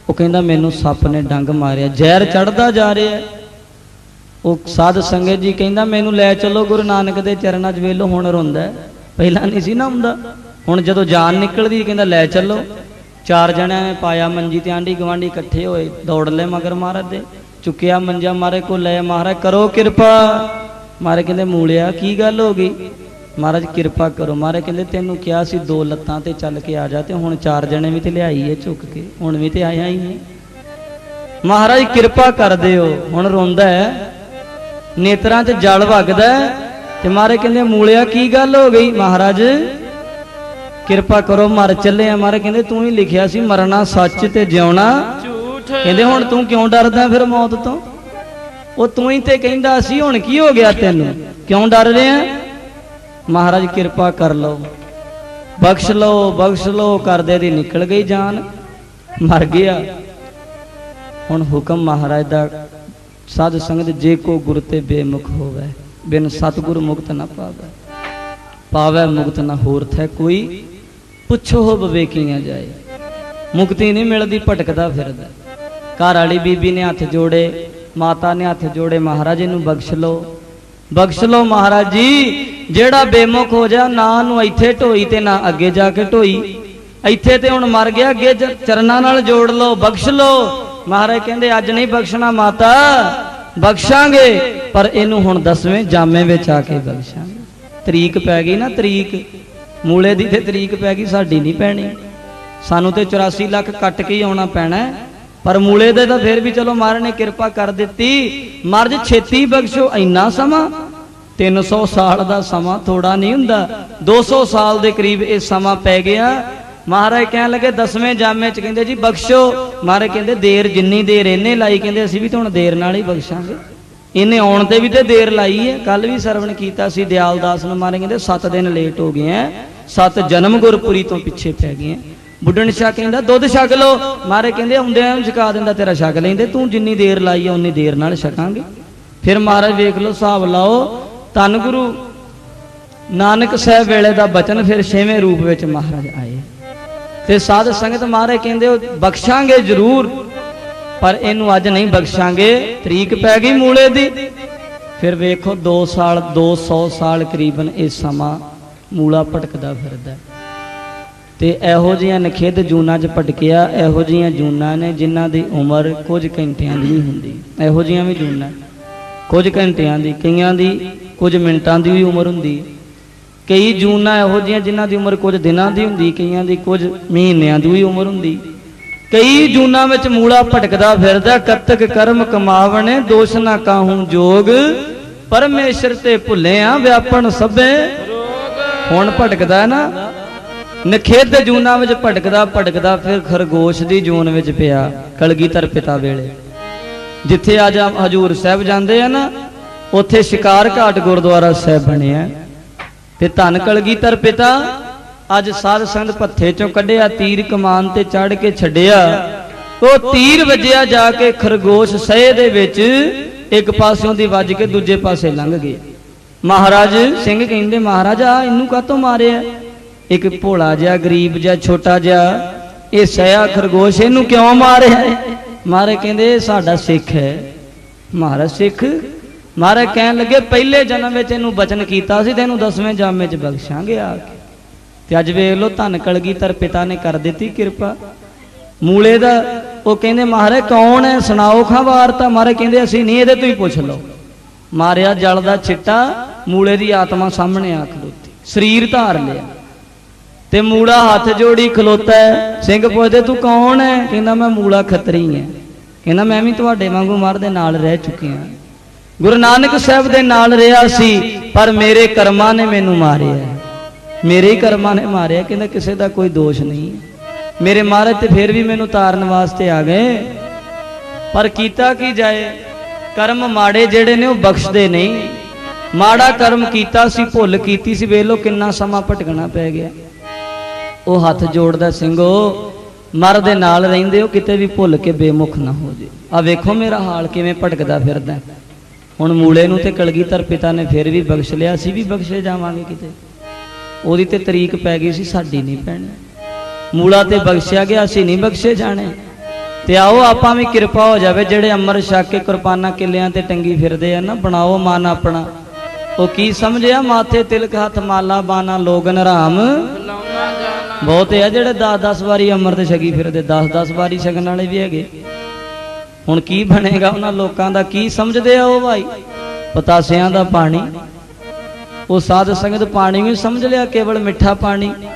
ਉਹ ਕਹਿੰਦਾ ਮੈਨੂੰ ਸੱਪ ਨੇ ਡੰਗ ਮਾਰਿਆ, ਜ਼ਹਿਰ ਚੜਦਾ ਜਾ ਰਿਹਾ। ਉਹ ਸਾਧ ਸੰਗਤ ਜੀ ਕਹਿੰਦਾ ਮੈਨੂੰ ਲੈ ਚੱਲੋ, ਗੁਰੂ ਨਾਨਕ ਦੇ ਚਰਨਾਂ 'ਚ ਵੇਲੋ, ਹੁਣ ਰੋਂਦਾ ਪਹਿਲਾਂ ਨਹੀਂ ਸੀ ਨਾ ਹੁੰਦਾ। ਹੁਣ ਜਦੋਂ ਜਾਨ ਨਿਕਲਦੀ, ਕਹਿੰਦਾ ਲੈ ਚੱਲੋ। ਚਾਰ ਜਣਿਆਂ ਨੇ ਪਾਇਆ ਮੰਜੀ ਤੇ ਆਂਢੀ ਗਵਾਂਢੀ ਇਕੱਠੇ ਹੋਏ, ਦੌੜ ਲੈ ਮਗਰ ਮਹਾਰਾਜ ਦੇ। ਚੁੱਕਿਆ ਮੰਜਾ ਮਾਰੇ ਕੋ ਲੈ ਮਹਾਰਾਜ ਕਰੋ ਕਿਰਪਾ। ਮਾਰੇ ਕਹਿੰਦੇ ਮੂਲਿਆ, ਕੀ ਗੱਲ ਹੋ ਗਈ? ਮਹਾਰਾਜ ਕਿਰਪਾ ਕਰੋ। ਮਹਾਰਾਜ ਕਹਿੰਦੇ, ਤੈਨੂੰ ਕਿਹਾ ਸੀ ਦੋ ਲੱਤਾਂ ਤੇ ਚੱਲ ਕੇ ਆ ਜਾ ਤੇ ਹੁਣ ਚਾਰ ਜਣੇ ਵੀ ਤੇ ਲਿਆਈ ਏ ਝੁੱਕ ਕੇ। ਹੁਣ ਵੀ ਤੇ ਆਇਆ ਹੀ ਹੈ ਮਹਾਰਾਜ ਕਿਰਪਾ ਕਰ ਦਿਓ ਹੁਣ ਰੋਂਦਾ ਹੈ। ਨੇਤਰਾਂ 'ਚ ਜਲ ਵਗਦਾ ਤੇ ਮਹਾਰਾਜ ਕਹਿੰਦੇ, ਮੂਲਿਆ ਕੀ ਗੱਲ ਹੋ ਗਈ? ਮਹਾਰਾਜ, ਕਿਰਪਾ ਕਰੋ, ਮਰ ਚੱਲੇ ਆ ਮਹਾਰਾਜ ਕਹਿੰਦੇ, ਤੂੰ ਹੀ ਲਿਖਿਆ ਸੀ, ਮਰਨਾ ਸੱਚ ਤੇ ਜਿਉਣਾ। ਝੂਠ ਕਹਿੰਦੇ, ਹੁਣ ਤੂੰ ਕਿਉਂ ਡਰਦਾ ਫਿਰ ਮੌਤ ਤੋਂ? ਉਹ ਤੂੰ ਹੀ ਤੇ ਕਹਿੰਦਾ ਸੀ, ਹੁਣ ਕੀ ਹੋ ਗਿਆ ਤੈਨੂੰ? ਕਿਉਂ ਡਰ ਰਿਹਾ? ਮਹਾਰਾਜ ਕਿਰਪਾ ਕਰ ਲਓ। ਬਖਸ਼ ਲਓ ਬਖਸ਼ ਲਓ ਕਰਦੇ ਦੀ ਨਿਕਲ ਗਈ ਜਾਨ। ਮਰ ਗਿਆ। ਹੁਣ ਹੁਕਮ ਮਹਾਰਾਜ ਦਾ ਸਾਧ ਸੰਗਤ ਜੇ ਕੋ ਗੁਰ ਤੇ ਬੇਮੁਖ ਹੋਵੇ, ਬਿਨ ਸਤਿਗੁਰ ਮੁਕਤ ਨਾ ਪਾਵੇ। ਪਾਵੇ ਮੁਕਤ ਨਾ ਹੋਰ ਥੈ ਕੋਈ। ਪੁੱਛੋ ਹੋ ਬਵੇਕੀਆਂ ਜਾਏ। ਮੁਕਤੀ ਨਹੀਂ ਮਿਲਦੀ, ਭਟਕਦਾ ਫਿਰਦਾ। ਘਰ ਵਾਲੀ ਬੀਬੀ ਨੇ ਹੱਥ ਜੋੜੇ, ਮਾਤਾ ਨੇ ਹੱਥ ਜੋੜੇ, ਮਹਾਰਾਜ ਇਹਨੂੰ ਬਖਸ਼ ਲਓ। ਬਖਸ਼ ਲਓ ਮਹਾਰਾਜ ਜੀ। ਜਿਹੜਾ ਬੇਮੁਖ ਹੋ ਜਾ, ਨਾ ਨੂੰ ਇੱਥੇ ਢੋਈ ਤੇ ਨਾ ਅੱਗੇ ਜਾ ਕੇ ਢੋਈ। ਇੱਥੇ ਤੇ ਹੁਣ ਮਰ ਗਿਆ, ਅੱਗੇ ਚਰਨਾਂ ਨਾਲ ਜੋੜ ਲਓ, ਬਖਸ਼ ਲਓ। ਮਹਾਰਾਜ ਕਹਿੰਦੇ, ਅੱਜ ਨਹੀਂ ਬਖਸ਼ਣਾ ਮਾਤਾ, ਬਖਸ਼ਾਂਗੇ। ਪਰ ਇਹਨੂੰ ਹੁਣ ਦਸਵੇਂ ਜਾਮੇ ਵਿੱਚ ਆ ਕੇ ਬਖਸ਼ਾਂਗੇ। ਤਰੀਕ ਪੈ ਗਈ ਨਾ ਤਰੀਕ। ਮੂਲੇ ਦੀ ਤੇ ਤਰੀਕ ਪੈ ਗਈ, ਸਾਡੀ ਨਹੀਂ ਪੈਣੀ। ਸਾਨੂੰ ਤੇ 84 ਲੱਖ ਕੱਟ ਕੇ ਹੀ ਆਉਣਾ ਪੈਣਾ ਪਰ ਮੂਲੇ ਦੇ ਤਾਂ ਫਿਰ ਵੀ ਚਲੋ ਮਹਾਰਾਜ ਨੇ ਕਿਰਪਾ ਕਰ ਦਿੱਤੀ। ਮਰਜ ਛੇਤੀ ਬਖਸ਼ੋ, ਇੰਨਾ ਸਮਾਂ 300 ਸਾਲ ਦਾ ਸਮਾਂ ਥੋੜਾ ਨਹੀਂ ਹੁੰਦਾ। 200 ਸਾਲ ਦੇ ਕਰੀਬ ਇਹ ਸਮਾਂ ਪੈ ਗਿਆ। ਮਹਾਰਾਜ ਕਹਿਣ ਲੱਗੇ, ਦਸਵੇਂ ਜਾਮੇ ਚ ਕਹਿੰਦੇ ਜੀ, ਬਖਸ਼ੋ। ਮਹਾਰਾਜ ਕਹਿੰਦੇ, ਦੇਰ ਜਿੰਨੀ ਦੇਰ ਇਹਨੇ ਲਾਈ, ਕਹਿੰਦੇ ਅਸੀਂ ਵੀ ਤਾਂ ਹੁਣ ਦੇਰ ਨਾਲ ਹੀ ਬਖਸ਼ਾਂਗੇ। ਇਹਨੇ ਆਉਣ ਤੇ ਵੀ ਤੇ ਦੇਰ ਲਾਈ ਹੈ। ਕੱਲ ਵੀ ਸਰਵਣ ਕੀਤਾ ਸੀ ਦਿਆਲ ਦਾਸ ਨੂੰ। ਮਾਰੇ ਕਹਿੰਦੇ 7 ਦਿਨ ਲੇਟ ਹੋ ਗਏ ਐ। 7 ਜਨਮ ਗੁਰਪੁਰੀ ਤੋਂ ਪਿੱਛੇ ਪੈ ਗਏ ਐ। ਬੁੱਢਣ ਸ਼ਾ ਕਹਿੰਦਾ, ਦੁੱਧ ਛਕ ਲੋ ਮਾਰੇ ਕਹਿੰਦੇ, ਹੁੰਦਿਆਂ ਨੂੰ ਛਕਾ ਦਿੰਦਾ, ਤੇਰਾ ਛਕ ਲੈਂਦੇ। ਤੂੰ ਜਿੰਨੀ ਦੇਰ ਲਾਈ ਆ ਉਨੀ ਦੇਰ ਨਾਲ ਛਕਾਂਗੇ। ਫਿਰ ਮਹਾਰਾਜ ਵੇਖ ਲਓ, ਹਿਸਾਬ ਲਾਓ। ਧੰਨ ਗੁਰੂ। ਨਾਨਕ ਸਾਹਿਬ ਵੇਲੇ ਦਾ ਬਚਨ ਫਿਰ ਛੇਵੇਂ ਰੂਪ ਵਿੱਚ ਮਹਾਰਾਜ ਆਏ। ਤੇ ਸਾਧ ਸੰਗਤ ਮਹਾਰਾਜ ਕਹਿੰਦੇ ਉਹ ਬਖਸ਼ਾਂਗੇ ਜ਼ਰੂਰ, ਪਰ ਇਹਨੂੰ ਅੱਜ ਨਹੀਂ ਬਖਸ਼ਾਂਗੇ। ਤਰੀਕ ਪੈ ਗਈ ਮੂਲੇ ਦੀ। ਫਿਰ ਵੇਖੋ 2 ਸਾਲ 200 ਸਾਲ ਕਰੀਬਨ ਇਹ ਸਮਾਂ ਮੂਲਾ ਭਟਕਦਾ ਫਿਰਦਾ। ਹੈ। ਤੇ ਇਹੋ ਜਿਹੀਆਂ ਨਖਿੱਧ ਜੂਨਾਂ 'ਚ ਭਟਕਿਆ, ਇਹੋ ਜਿਹੀਆਂ ਜੂਨਾਂ ਨੇ ਜਿਨ੍ਹਾਂ ਦੀ ਉਮਰ ਕੁਝ ਘੰਟਿਆਂ ਦੀ ਨਹੀਂ ਹੁੰਦੀ। ਇਹੋ ਜਿਹੀਆਂ ਵੀ ਜੂਨਾਂ, ਕੁਝ ਘੰਟਿਆਂ ਦੀ, ਕਈਆਂ ਦੀ ਕੁਝ ਮਿੰਟਾਂ ਦੀ ਵੀ ਉਮਰ ਹੁੰਦੀ। ਕਈ ਜੂਨਾਂ ਇਹੋ ਜਿਹੀਆਂ ਜਿਨ੍ਹਾਂ ਦੀ ਉਮਰ ਕੁਝ ਦਿਨਾਂ ਦੀ ਹੁੰਦੀ, ਕਈਆਂ ਦੀ ਕੁਝ ਮਹੀਨਿਆਂ ਦੀ ਵੀ ਉਮਰ ਹੁੰਦੀ। ਕਈ ਜੂਨਾਂ ਵਿੱਚ ਮੂਲਾ ਭਟਕਦਾ ਫਿਰਦਾ, ਕਤਕ ਕਰਮ ਕਮਾਵਣੇ, ਦੋਸ਼ ਨਾ ਕਾਹੂ ਜੋਗ। ਪਰਮੇਸ਼ਰ ਤੇ ਭੁੱਲੇ ਆ ਵਿਆਪਣ ਸਭੇ। ਹੁਣ ਭਟਕਦਾ ਨਾ। ਨਖੇਧ ਜੂਨਾਂ ਵਿੱਚ ਭਟਕਦਾ ਭਟਕਦਾ ਫਿਰ ਖਰਗੋਸ਼ ਦੀ ਜੂਨ ਵਿੱਚ ਪਿਆ, ਕਲਗੀਧਰ ਪਿਤਾ ਵੇਲੇ। ਜਿੱਥੇ ਅੱਜ ਹਜੂਰ ਸਾਹਿਬ ਜਾਂਦੇ ਆ ਨਾ ਉੱਥੇ ਸ਼ਿਕਾਰ ਘਾਟ ਗੁਰਦੁਆਰਾ ਸਾਹਿਬ ਬਣਿਆ ਤੇ ਧੰਨ ਕਲਗੀਧਰ ਪਿਤਾ, ਅੱਜ ਸਾਧ ਸੰਗਤ ਪੱਥੇ ਚੋਂ ਕੱਢਿਆ, ਤੀਰ ਕਮਾਨ ਤੇ ਚੜ ਕੇ ਛੱਡਿਆ। ਉਹ ਤੀਰ ਵੱਜਿਆ ਜਾ ਕੇ ਖਰਗੋਸ਼ ਸਹੇ ਦੇ ਵਿੱਚ, ਇੱਕ ਪਾਸਿਓਂ ਦੀ ਵੱਜ ਕੇ ਦੂਜੇ ਪਾਸੇ ਲੰਘ ਗਏ ਮਹਾਰਾਜ ਸਿੰਘ ਕਹਿੰਦੇ, ਮਹਾਰਾਜਾ ਇਹਨੂੰ ਕਾਹਤੋਂ ਮਾਰਿਆ? ਇੱਕ ਭੋਲਾ ਜਿਹਾ, ਗਰੀਬ ਜਿਹਾ, ਛੋਟਾ ਜਿਹਾ, ਇਹ ਸਿਆ ਖਰਗੋਸ਼ ਇਹਨੂੰ ਕਿਉਂ ਮਾਰਿਆ? ਹੈ? ਮਹਾਰਾਜ ਕਹਿੰਦੇ ਸਾਡਾ ਸਿੱਖ ਹੈ। ਮਹਾਰਾਜ ਸਿੱਖ ਮਹਾਰਾਜ ਕਹਿਣ ਲੱਗੇ, ਪਹਿਲੇ ਜਨਮ ਵਿੱਚ ਇਹਨੂੰ ਬਚਨ ਕੀਤਾ ਸੀ ਤੇ ਇਹਨੂੰ ਦਸਵੇਂ ਜਾਮੇ 'ਚ ਬਖਸ਼ਾਂਗੇ ਆ ਕੇ। ਤੇ ਅੱਜ ਵੇਖ ਲਓ, ਧੰਨ ਕਲਗੀਧਰ ਪਿਤਾ ਨੇ ਕਰ ਦਿੱਤੀ ਕਿਰਪਾ। ਮੂਲੇ ਦਾ ਉਹ ਕਹਿੰਦੇ, ਮਹਾਰਾਜ, ਕੌਣ ਹੈ? ਸੁਣਾਓ ਖਾਂ ਵਾਰਤਾ। ਮਹਾਰਾਜ ਕਹਿੰਦੇ, ਅਸੀਂ ਨਹੀਂ, ਇਹਦੇ ਤੋਂ ਹੀ ਪੁੱਛ ਲਓ। ਮਾਰਿਆ ਜਲ ਦਾ ਛਿੱਟਾ, ਮੂਲੇ ਦੀ ਆਤਮਾ ਸਾਹਮਣੇ ਆ ਖਲੋਤੀ ਸਰੀਰ ਧਾਰ ਲਿਆ। ਤੇ ਮੂਲਾ ਹੱਥ ਜੋੜੀ ਖਲੋਤਾ ਸਿੰਘ ਪੁੱਛਦੇ ਤੂੰ ਕੌਣ ਹੈ? ਕਹਿੰਦਾ, ਮੈਂ ਮੂਲਾ ਖੱਤਰੀ ਹਾਂ। ਕਹਿੰਦਾ, ਮੈਂ ਵੀ ਤੁਹਾਡੇ ਵਾਂਗੂ ਮਰ ਦੇ ਨਾਲ ਰਹਿ ਚੁੱਕਿਆ ਗੁਰੂ ਨਾਨਕ ਸਾਹਿਬ ਦੇ ਨਾਲ ਰਿਹਾ ਸੀ, ਪਰ ਮੇਰੇ ਕਰਮਾਂ ਨੇ ਮੈਨੂੰ ਮਾਰਿਆ। ਮੇਰੇ ਹੀ ਕਰਮਾਂ ਨੇ ਮਾਰਿਆ, ਕਹਿੰਦਾ ਕਿਸੇ ਦਾ ਕੋਈ ਦੋਸ਼ ਨਹੀਂ। ਮੇਰੇ ਮਹਾਰਾਜ ਤੇ ਫਿਰ ਵੀ ਮੈਨੂੰ ਤਾਰਨ ਵਾਸਤੇ ਆ ਗਏ। ਪਰ ਕੀਤਾ ਕੀ ਜਾਏ? ਕਰਮ ਮਾੜੇ ਜਿਹੜੇ ਨੇ ਉਹ ਬਖਸ਼ਦੇ ਨਹੀਂ। ਮਾੜਾ ਕਰਮ ਕੀਤਾ ਸੀ, ਭੁੱਲ ਕੀਤੀ ਸੀ, ਵੇਖ ਲਓ ਕਿੰਨਾ ਸਮਾਂ ਭਟਕਣਾ ਪੈ ਗਿਆ। ਉਹ ਹੱਥ ਜੋੜਦਾ, ਸਿੰਘੋ ਮਰ ਦੇ ਨਾਲ ਰਹਿੰਦੇ ਹੋ, ਕਿਤੇ ਵੀ ਭੁੱਲ ਕੇ ਬੇਮੁਖ ਨਾ ਹੋ ਜੇ। ਆ ਵੇਖੋ ਮੇਰਾ ਹਾਲ ਕਿਵੇਂ ਭਟਕਦਾ ਫਿਰਦਾ ਹੁਣ ਮੂਲੇ ਨੂੰ ਤੇ ਕਲਗੀਧਰ ਪਿਤਾ ਨੇ ਫਿਰ ਵੀ ਬਖਸ਼ ਲਿਆ ਸੀ ਵੀ ਬਖਸ਼ੇ ਜਾਵਾਂਗੇ ਕਿਤੇ। ਉਹਦੀ ਤੇ ਤਰੀਕ ਪੈ ਗਈ ਸੀ, ਸਾਡੀ ਨਹੀਂ ਪੈਣੀ। ਮੂਲਾ ਤੇ ਬਖਸ਼ਿਆ ਗਿਆ, ਅਸੀਂ ਨਹੀਂ ਬਖਸ਼ੇ ਜਾਣੇ। ਤੇ ਆਓ, ਆਪਾਂ ਵੀ ਕਿਰਪਾ ਹੋ ਜਾਵੇ, ਜਿਹੜੇ ਅੰਮ੍ਰਿਤ ਛਕ ਕੇ ਕੁਰਬਾਨਾ ਕਿੱਲਿਆਂ ਤੇ ਟੰਗੀ ਫਿਰਦੇ ਆ ਨਾ, ਬਣਾਓ ਮਨ ਆਪਣਾ। ਉਹ ਕੀ ਸਮਝਿਆ? ਮਾਥੇ ਤਿਲਕ ਹੱਥ ਮਾਲਾ ਬਾਨਾ ਲੋਗਨ ਰਾਮ। ਲਾਉਣਾ ਬਹੁਤ ਆ ਜਿਹੜੇ 10-10 ਵਾਰੀ ਅੰਮ੍ਰਿਤ ਛਕੀ ਫਿਰਦੇ 10-10 ਵਾਰੀ ਛਕਣ ਵਾਲੇ ਵੀ ਹੈਗੇ। ਹੁਣ ਕੀ ਬਣੇਗਾ ਉਹਨਾਂ ਲੋਕਾਂ ਦਾ? ਕੀ ਸਮਝਦੇ ਆ ਉਹ ਭਾਈ? ਪਤਾਸਿਆਂ ਦਾ ਪਾਣੀ। ਉਹ ਸਾਧ ਸੰਗਤ ਪਾਣੀ ਵੀ ਸਮਝ ਲਿਆ, ਕੇਵਲ ਮਿੱਠਾ ਪਾਣੀ।